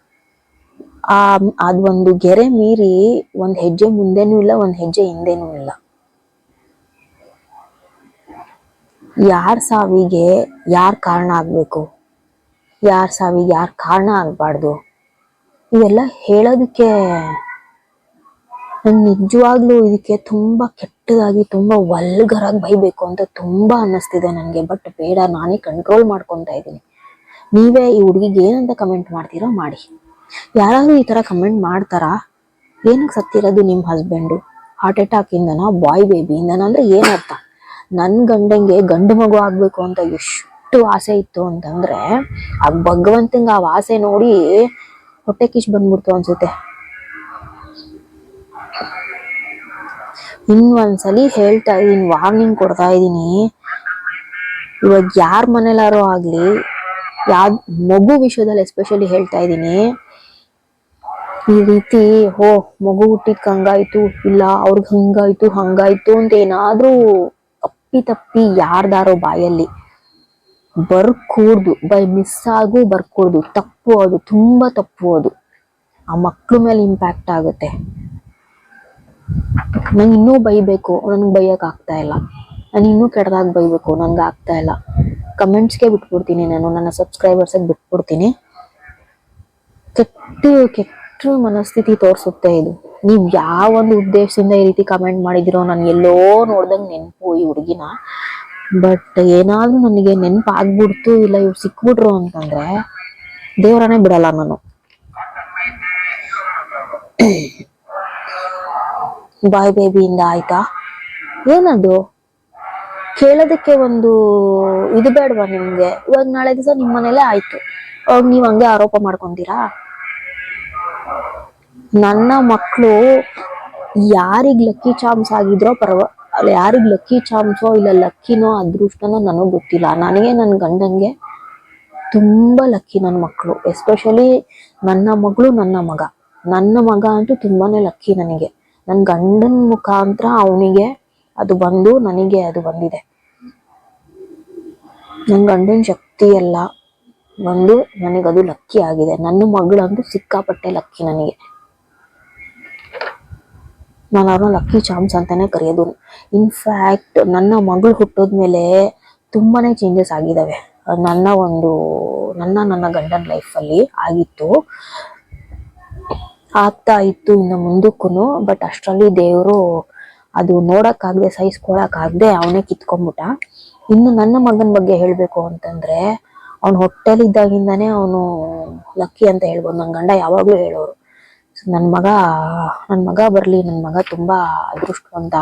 ಆ, ಅದೊಂದು ಗೆರೆ ಮೀರಿ ಒಂದ್ ಹೆಜ್ಜೆ ಮುಂದೆನೂ ಇಲ್ಲ, ಒಂದ್ ಹೆಜ್ಜೆ ಹಿಂದೆನೂ ಇಲ್ಲ. ಯಾರ ಸಾವಿಗೆ ಯಾರ ಕಾರಣ ಆಗ್ಬೇಕು? ಯಾರ ಸಾವಿಗೆ ಯಾರ್ ಕಾರಣ ಆಗ್ಬಾರ್ದು? ಇವೆಲ್ಲ ಹೇಳೋದಕ್ಕೆ ನಂಗೆ ನಿಜವಾಗ್ಲೂ ಇದಕ್ಕೆ ತುಂಬಾ ಕೆಟ್ಟದಾಗಿ, ತುಂಬಾ ವಲ್ಗರಾಗಿ ಬೈಬೇಕು ಅಂತ ತುಂಬಾ ಅನ್ನಿಸ್ತಿದೆ ನನಗೆ, ಬಟ್ ಬೇಡ, ನಾನೇ ಕಂಟ್ರೋಲ್ ಮಾಡ್ಕೊತಾ ಇದ್ದೀನಿ ನೀವೇ ಈ ಹುಡುಗಿಗೆ ಏನಂತ ಕಮೆಂಟ್ ಮಾಡ್ತೀರೋ ಮಾಡಿ. ಯಾರಾದ್ರೂ ಈ ತರ ಕಮೆಂಟ್ ಮಾಡ್ತಾರಾ? ಏನಕ್ಕೆ ಸತ್ತಿರೋದು ನಿಮ್ಮ ಹಸ್ಬೆಂಡು ಹಾರ್ಟ್ ಅಟ್ಯಾಕ್ ಇಂದನ? ಬಾಯ್ ಬೇಬಿಯಿಂದನ ಅಂದ್ರೆ ಏನರ್ಥ? ನನ್ ಗಂಡಂಗೆ ಗಂಡು ಮಗು ಆಗ್ಬೇಕು ಅಂತ ಎಷ್ಟು ಆಸೆ ಇತ್ತು ಅಂತಂದ್ರೆ, ಆ ಭಗವಂತಂಗ ಆ ಆಸೆ ನೋಡಿ ಹೊಟ್ಟೆ ಕಿಶ್ ಬಂದ್ಬಿಡ್ತು ಅನ್ಸುತ್ತೆ. ಇನ್ ಒಂದ್ಸಲಿ ಹೇಳ್ತಾ ಇದೀನಿ ವಾರ್ನಿಂಗ್ ಕೊಡ್ತಾ ಇದ್ದೀನಿ. ಇವಾಗ ಯಾರ ಮನೇಲಾರು ಆಗ್ಲಿ ಯಾವ ಮಗು ವಿಷಯದಲ್ಲಿ ಎಸ್ಪೆಷಲಿ ಹೇಳ್ತಾ ಇದೀನಿ ಈ ರೀತಿ, ಹೋ, ಮಗು ಹುಟ್ಟಿದ್ ಹಂಗಾಯ್ತು, ಇಲ್ಲ, ಅವ್ರಿಗೆ ಹಂಗಾಯ್ತು ಹಂಗಾಯ್ತು ಅಂತ ಏನಾದ್ರೂ ಅಪ್ಪಿ ತಪ್ಪಿ ಯಾರ್ದಾರೋ ಬಾಯಲ್ಲಿ ಬರ್ಕೂಡ್ದು, ಬೈ ಮಿಸ್ ಆಗು ಬರ್ಕೂಡ್ದು. ತಪ್ಪು ಅದು, ತುಂಬಾ ತಪ್ಪು ಅದು. ಆ ಮಕ್ಳ ಮೇಲೆ ಇಂಪ್ಯಾಕ್ಟ್ ಆಗುತ್ತೆ. ನಂಗೆ ಇನ್ನೂ ಬೈಬೇಕು ನನ್ಗೆ ಬೈಯಕ್ ಆಗ್ತಾ ಇಲ್ಲ. ನಾನು ಇನ್ನೂ ಕೆಟ್ಟದಾಗ ಬೈಬೇಕು ನನ್ಗೆ ಆಗ್ತಾ ಇಲ್ಲ. ಕಮೆಂಟ್ಸ್ಗೆ ಬಿಟ್ಬಿಡ್ತೀನಿ ನಾನು, ನನ್ನ ಸಬ್ಸ್ಕ್ರೈಬರ್ಸಿಗೆ ಬಿಟ್ಬಿಡ್ತೀನಿ. ಕೆಟ್ಟ ಕೆಟ್ಟ ಮನಸ್ಥಿತಿ ತೋರಿಸುತ್ತೆ ಇದು. ನೀವ್ ಯಾವ ಒಂದು ಉದ್ದೇಶದಿಂದ ಈ ರೀತಿ ಕಮೆಂಟ್ ಮಾಡಿದಿರೋ ನಾನು ಎಲ್ಲೋ ನೋಡ್ದಂಗ್ ನೆನಪು ಈ ಹುಡುಗಿನ. ಬಟ್ ಏನಾದ್ರೂ ನನಗೆ ನೆನಪು ಆಗ್ಬಿಡ್ತು ಇಲ್ಲ ಇವ್ರು ಸಿಕ್ಬಿಟ್ರು ಅಂತಂದ್ರೆ ದೇವರನ್ನೇ ಬಿಡಲ್ಲ ನಾನು. ಬಾಯ್ ಬೇಬಿಯಿಂದ ಆಯ್ತಾ? ಏನದು? ಕೇಳೋದಕ್ಕೆ ಒಂದು ಇದು ಬೇಡವಾ ನಿಮ್ಗೆ? ಇವಾಗ ನಾಳೆ ದಿವಸ ನಿಮ್ಮ ಮನೇಲೆ ಆಯ್ತು. ಅವಾಗ ನೀವ್ ಹಂಗೆ ಆರೋಪ ಮಾಡ್ಕೊಂತೀರಾ? ನನ್ನ ಮಕ್ಕಳು ಯಾರಿಗ್ ಲಕ್ಕಿ ಚಾಮ್ಸ್ ಆಗಿದ್ರೋ ಪರವ, ಅಲ್ಲ ಯಾರಿಗ್ ಲಕ್ಕಿ ಚಾಮ್ಸೋ ಇಲ್ಲ ಲಕ್ಕಿನೋ ಅದೃಷ್ಟನೋ ನನಗೆ ಗೊತ್ತಿಲ್ಲ. ನನಗೆ ನನ್ನ ಗಂಡಂಗೆ ತುಂಬಾ ಲಕ್ಕಿ ನನ್ನ ಮಕ್ಕಳು ಎಸ್ಪೆಷಲಿ ನನ್ನ ಮಗಳು ನನ್ನ ಮಗ. ನನ್ನ ಮಗ ಅಂತೂ ತುಂಬಾನೇ ಲಕ್ಕಿ ನನಗೆ. ನನ್ನ ಗಂಡನ ಮುಖಾಂತರ ಅವನಿಗೆ ಅದು ಬಂದು ನನಗೆ ಅದು ಬಂದಿದೆ. ನನ್ನ ಗಂಡನ ಶಕ್ತಿ ಎಲ್ಲ ಬಂದು ನನಗದು ಲಕ್ಕಿ ಆಗಿದೆ. ನನ್ನ ಮಗಳಂತೂ ಸಿಕ್ಕಾಪಟ್ಟೆ ಲಕ್ಕಿ ನನಗೆ. ನಾನು ಅವ್ರನ್ನ ಲಕ್ಕಿ ಚಾಮ್ಸ್ ಅಂತಾನೆ ಕರೆಯೋದು. ಇನ್ಫ್ಯಾಕ್ಟ್ ನನ್ನ ಮಗಳು ಹುಟ್ಟೋದ್ಮೇಲೆ ತುಂಬಾನೇ ಚೇಂಜಸ್ ಆಗಿದ್ದಾವೆ ನನ್ನ ಒಂದು, ನನ್ನ ನನ್ನ ಗಂಡನ ಲೈಫಲ್ಲಿ ಆಗಿತ್ತು. ಆಗ್ತಾ ಇತ್ತು ಇನ್ನು ಮುಂದಕ್ಕೂ ಬಟ್ ಅಷ್ಟರಲ್ಲಿ ದೇವರು ಅದು ನೋಡೋಕ್ಕಾಗದೆ, ಸಹಿಸ್ಕೊಳಕ್ಕಾಗದೆ ಅವನೇ ಕಿತ್ಕೊಂಡ್ಬಿಟ್ಟ. ಇನ್ನು ನನ್ನ ಮಗನ ಬಗ್ಗೆ ಹೇಳಬೇಕು ಅಂತಂದ್ರೆ, ಅವ್ನು ಹೊಟ್ಟೆಲಿದ್ದಾಗಿಂದಾನೇ ಅವನು ಲಕ್ಕಿ ಅಂತ ಹೇಳ್ಬೋದು. ನನ್ನ ಗಂಡ ಯಾವಾಗಲೂ ಹೇಳೋರು. ನನ್ನ ಮಗ ನನ್ನ ಮಗ ಬರ್ಲಿ ನನ್ನ ಮಗ ತುಂಬಾ ಅದೃಷ್ಟವಂತ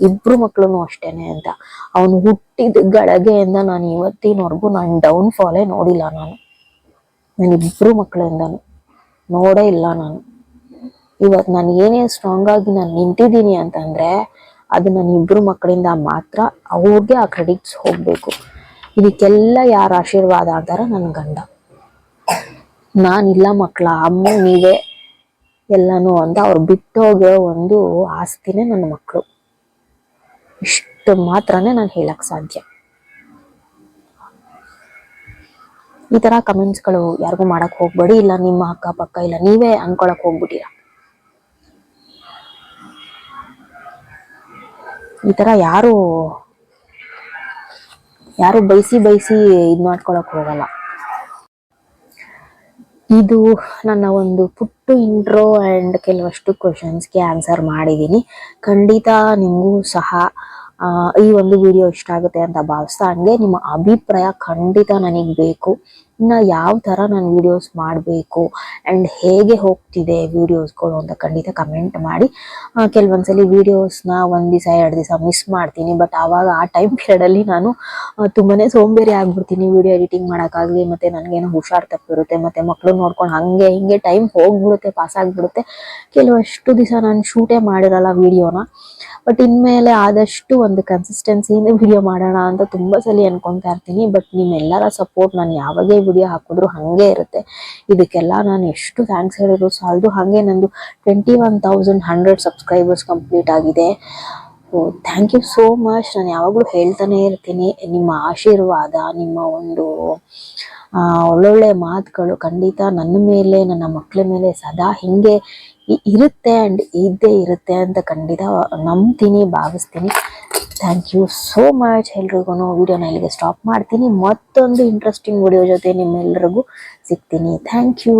ಇಬ್ರು ಮಕ್ಳು ಅಷ್ಟೇನೆ ಅಂತ. ಅವನು ಹುಟ್ಟಿದ ಗಳಗೆಯಿಂದ ನಾನು ಇವತ್ತಿನವರೆಗೂ ನಾನು ಡೌನ್ ಫಾಲೇ ನೋಡಿಲ್ಲ ನಾನು. ನನ್ನ ಇಬ್ರು ಮಕ್ಕಳಿಂದನು ನೋಡೇ ಇಲ್ಲ ನಾನು. ಇವತ್ತು ನಾನು ಏನೇ ಸ್ಟ್ರಾಂಗ್ ಆಗಿ ನಾನು ನಿಂತಿದ್ದೀನಿ ಅಂತಂದ್ರೆ, ಅದು ನನ್ನ ಇಬ್ರು ಮಕ್ಕಳಿಂದ ಮಾತ್ರ ಅವ್ರಿಗೆ ಆ ಕ್ರೆಡಿಟ್ಸ್ ಹೋಗ್ಬೇಕು. ಇದಕ್ಕೆಲ್ಲ ಯಾರ ಆಶೀರ್ವಾದ ಅಂತಾರ ನನ್ನ ಗಂಡ. ನಾನಿಲ್ಲ ಮಕ್ಕಳ ಅಮ್ಮ ನೀವೇ ಎಲ್ಲಾನು ಅಂತ ಅವ್ರು ಬಿಟ್ಟೋಗೋ ಒಂದು ಆಸ್ತಿನೇ ನನ್ನ ಮಕ್ಕಳು ಇಷ್ಟು ಮಾತ್ರನೇ ನಾನು ಹೇಳಕ್ ಸಾಧ್ಯ. ಈ ತರ ಕಮೆಂಟ್ಸ್ಗಳು ಯಾರಿಗೂ ಮಾಡಕ್ ಹೋಗ್ಬೇಡಿ, ಇಲ್ಲ ನಿಮ್ಮ ಅಕ್ಕಪಕ್ಕ, ಇಲ್ಲ ನೀವೇ ಅನ್ಕೊಳಕ್ ಹೋಗ್ಬಿಟ್ಟಿರ. ಈ ತರ ಯಾರು ಯಾರು ಬೈಸಿ ಬೈಸಿ ಇದ್ ಮಾಡ್ಕೊಳಕ್ ಹೋಗಲ್ಲ. ಇದು ನನ್ನ ಒಂದು ಪುಟ್ಟು ಇಂಟ್ರೋ ಆ್ಯಂಡ್ ಕೆಲವಷ್ಟು ಕ್ವಶನ್ಸ್ಗೆ ಆನ್ಸರ್ ಮಾಡಿದ್ದೀನಿ. ಖಂಡಿತ ನಿಮಗೂ ಸಹ ಈ ಒಂದು ವಿಡಿಯೋ ಇಷ್ಟ ಆಗುತ್ತೆ ಅಂತ ಭಾವಿಸ್ತಾ, ಹಂಗೆ ನಿಮ್ಮ ಅಭಿಪ್ರಾಯ ಖಂಡಿತ ನನಗೆ ಬೇಕು. ಇನ್ನು ಯಾವ ಥರ ನಾನು ವಿಡಿಯೋಸ್ ಮಾಡಬೇಕು ಆ್ಯಂಡ್ ಹೇಗೆ ಹೋಗ್ತಿದೆ ವಿಡಿಯೋಸ್ಗಳು ಅಂತ ಖಂಡಿತ ಕಮೆಂಟ್ ಮಾಡಿ. ಕೆಲವೊಂದ್ಸಲಿ ವಿಡಿಯೋಸ್ನ ಒಂದು ದಿವಸ, ಎರಡು ದಿವಸ ಮಿಸ್ ಮಾಡ್ತೀನಿ ಬಟ್ ಆವಾಗ ಆ ಟೈಮ್ ಪೀರಿಯಡಲ್ಲಿ ನಾನು ತುಂಬಾ ಸೋಂಬೇರಿ ಆಗಿಬಿಡ್ತೀನಿ ವಿಡಿಯೋ ಎಡಿಟಿಂಗ್ ಮಾಡೋಕ್ಕಾಗಲಿ, ಮತ್ತು ನನಗೇನೋ ಹುಷಾರ್ ತಪ್ಪಿರುತ್ತೆ, ಮತ್ತು ಮಕ್ಕಳು ನೋಡ್ಕೊಂಡು ಹಾಗೆ ಹಿಂಗೆ ಟೈಮ್ ಹೋಗ್ಬಿಡುತ್ತೆ ಪಾಸ್ ಆಗಿಬಿಡುತ್ತೆ. ಕೆಲವಷ್ಟು ದಿವಸ ನಾನು ಶೂಟೇ ಮಾಡಿರಲ್ಲ ವಿಡಿಯೋನ ಬಟ್ ಇನ್ಮೇಲೆ ಆದಷ್ಟು ಒಂದು ಕನ್ಸಿಸ್ಟೆನ್ಸಿಯಿಂದ ವಿಡಿಯೋ ಮಾಡೋಣ ಅಂತ ತುಂಬ ಸಲ ಅನ್ಕೊಂತಾ ಇರ್ತೀನಿ ಬಟ್ ನಿಮ್ಮೆಲ್ಲರ ಸಪೋರ್ಟ್ ನಾನು ಯಾವಾಗೇ ವಿಡಿಯೋ ಹಾಕಿದ್ರು ಹಾಗೆ ಇರುತ್ತೆ. ಇದಕ್ಕೆಲ್ಲ ನಾನು ಎಷ್ಟು ಥ್ಯಾಂಕ್ಸ್ ಹೇಳಿದ್ರು ಸಾಲದು. ಹಾಗೆ ನಂದು twenty one thousand hundred subscribers complete ಆಗಿದೆ ಥ್ಯಾಂಕ್ ಯು ಸೋ ಮಚ್ ನಾನು ಯಾವಾಗಲೂ ಹೇಳ್ತಾನೆ ಇರ್ತೀನಿ. ನಿಮ್ಮ ಆಶೀರ್ವಾದ, ನಿಮ್ಮ ಒಂದು ಒಳ್ಳೊಳ್ಳೆ ಮಾತುಗಳು ಖಂಡಿತ ನನ್ನ ಮೇಲೆ, ನನ್ನ ಮಕ್ಕಳ ಮೇಲೆ ಸದಾ ಹಿಂಗೆ ಇರುತ್ತೆ ಆ್ಯಂಡ್ ಇದ್ದೇ ಇರುತ್ತೆ ಅಂತ ಖಂಡಿತ ನಂಬ್ತೀನಿ, ಭಾವಿಸ್ತೀನಿ. ಥ್ಯಾಂಕ್ ಯು ಸೋ ಮಚ್ ಎಲ್ರಿಗೂ ವಿಡಿಯೋನ ಇಲ್ಲಿಗೆ ಸ್ಟಾಪ್ ಮಾಡ್ತೀನಿ. ಮತ್ತೊಂದು ಇಂಟ್ರೆಸ್ಟಿಂಗ್ ವಿಡಿಯೋ ಜೊತೆ ನಿಮ್ಮೆಲ್ಲರಿಗೂ ಸಿಗ್ತೀನಿ. Thank you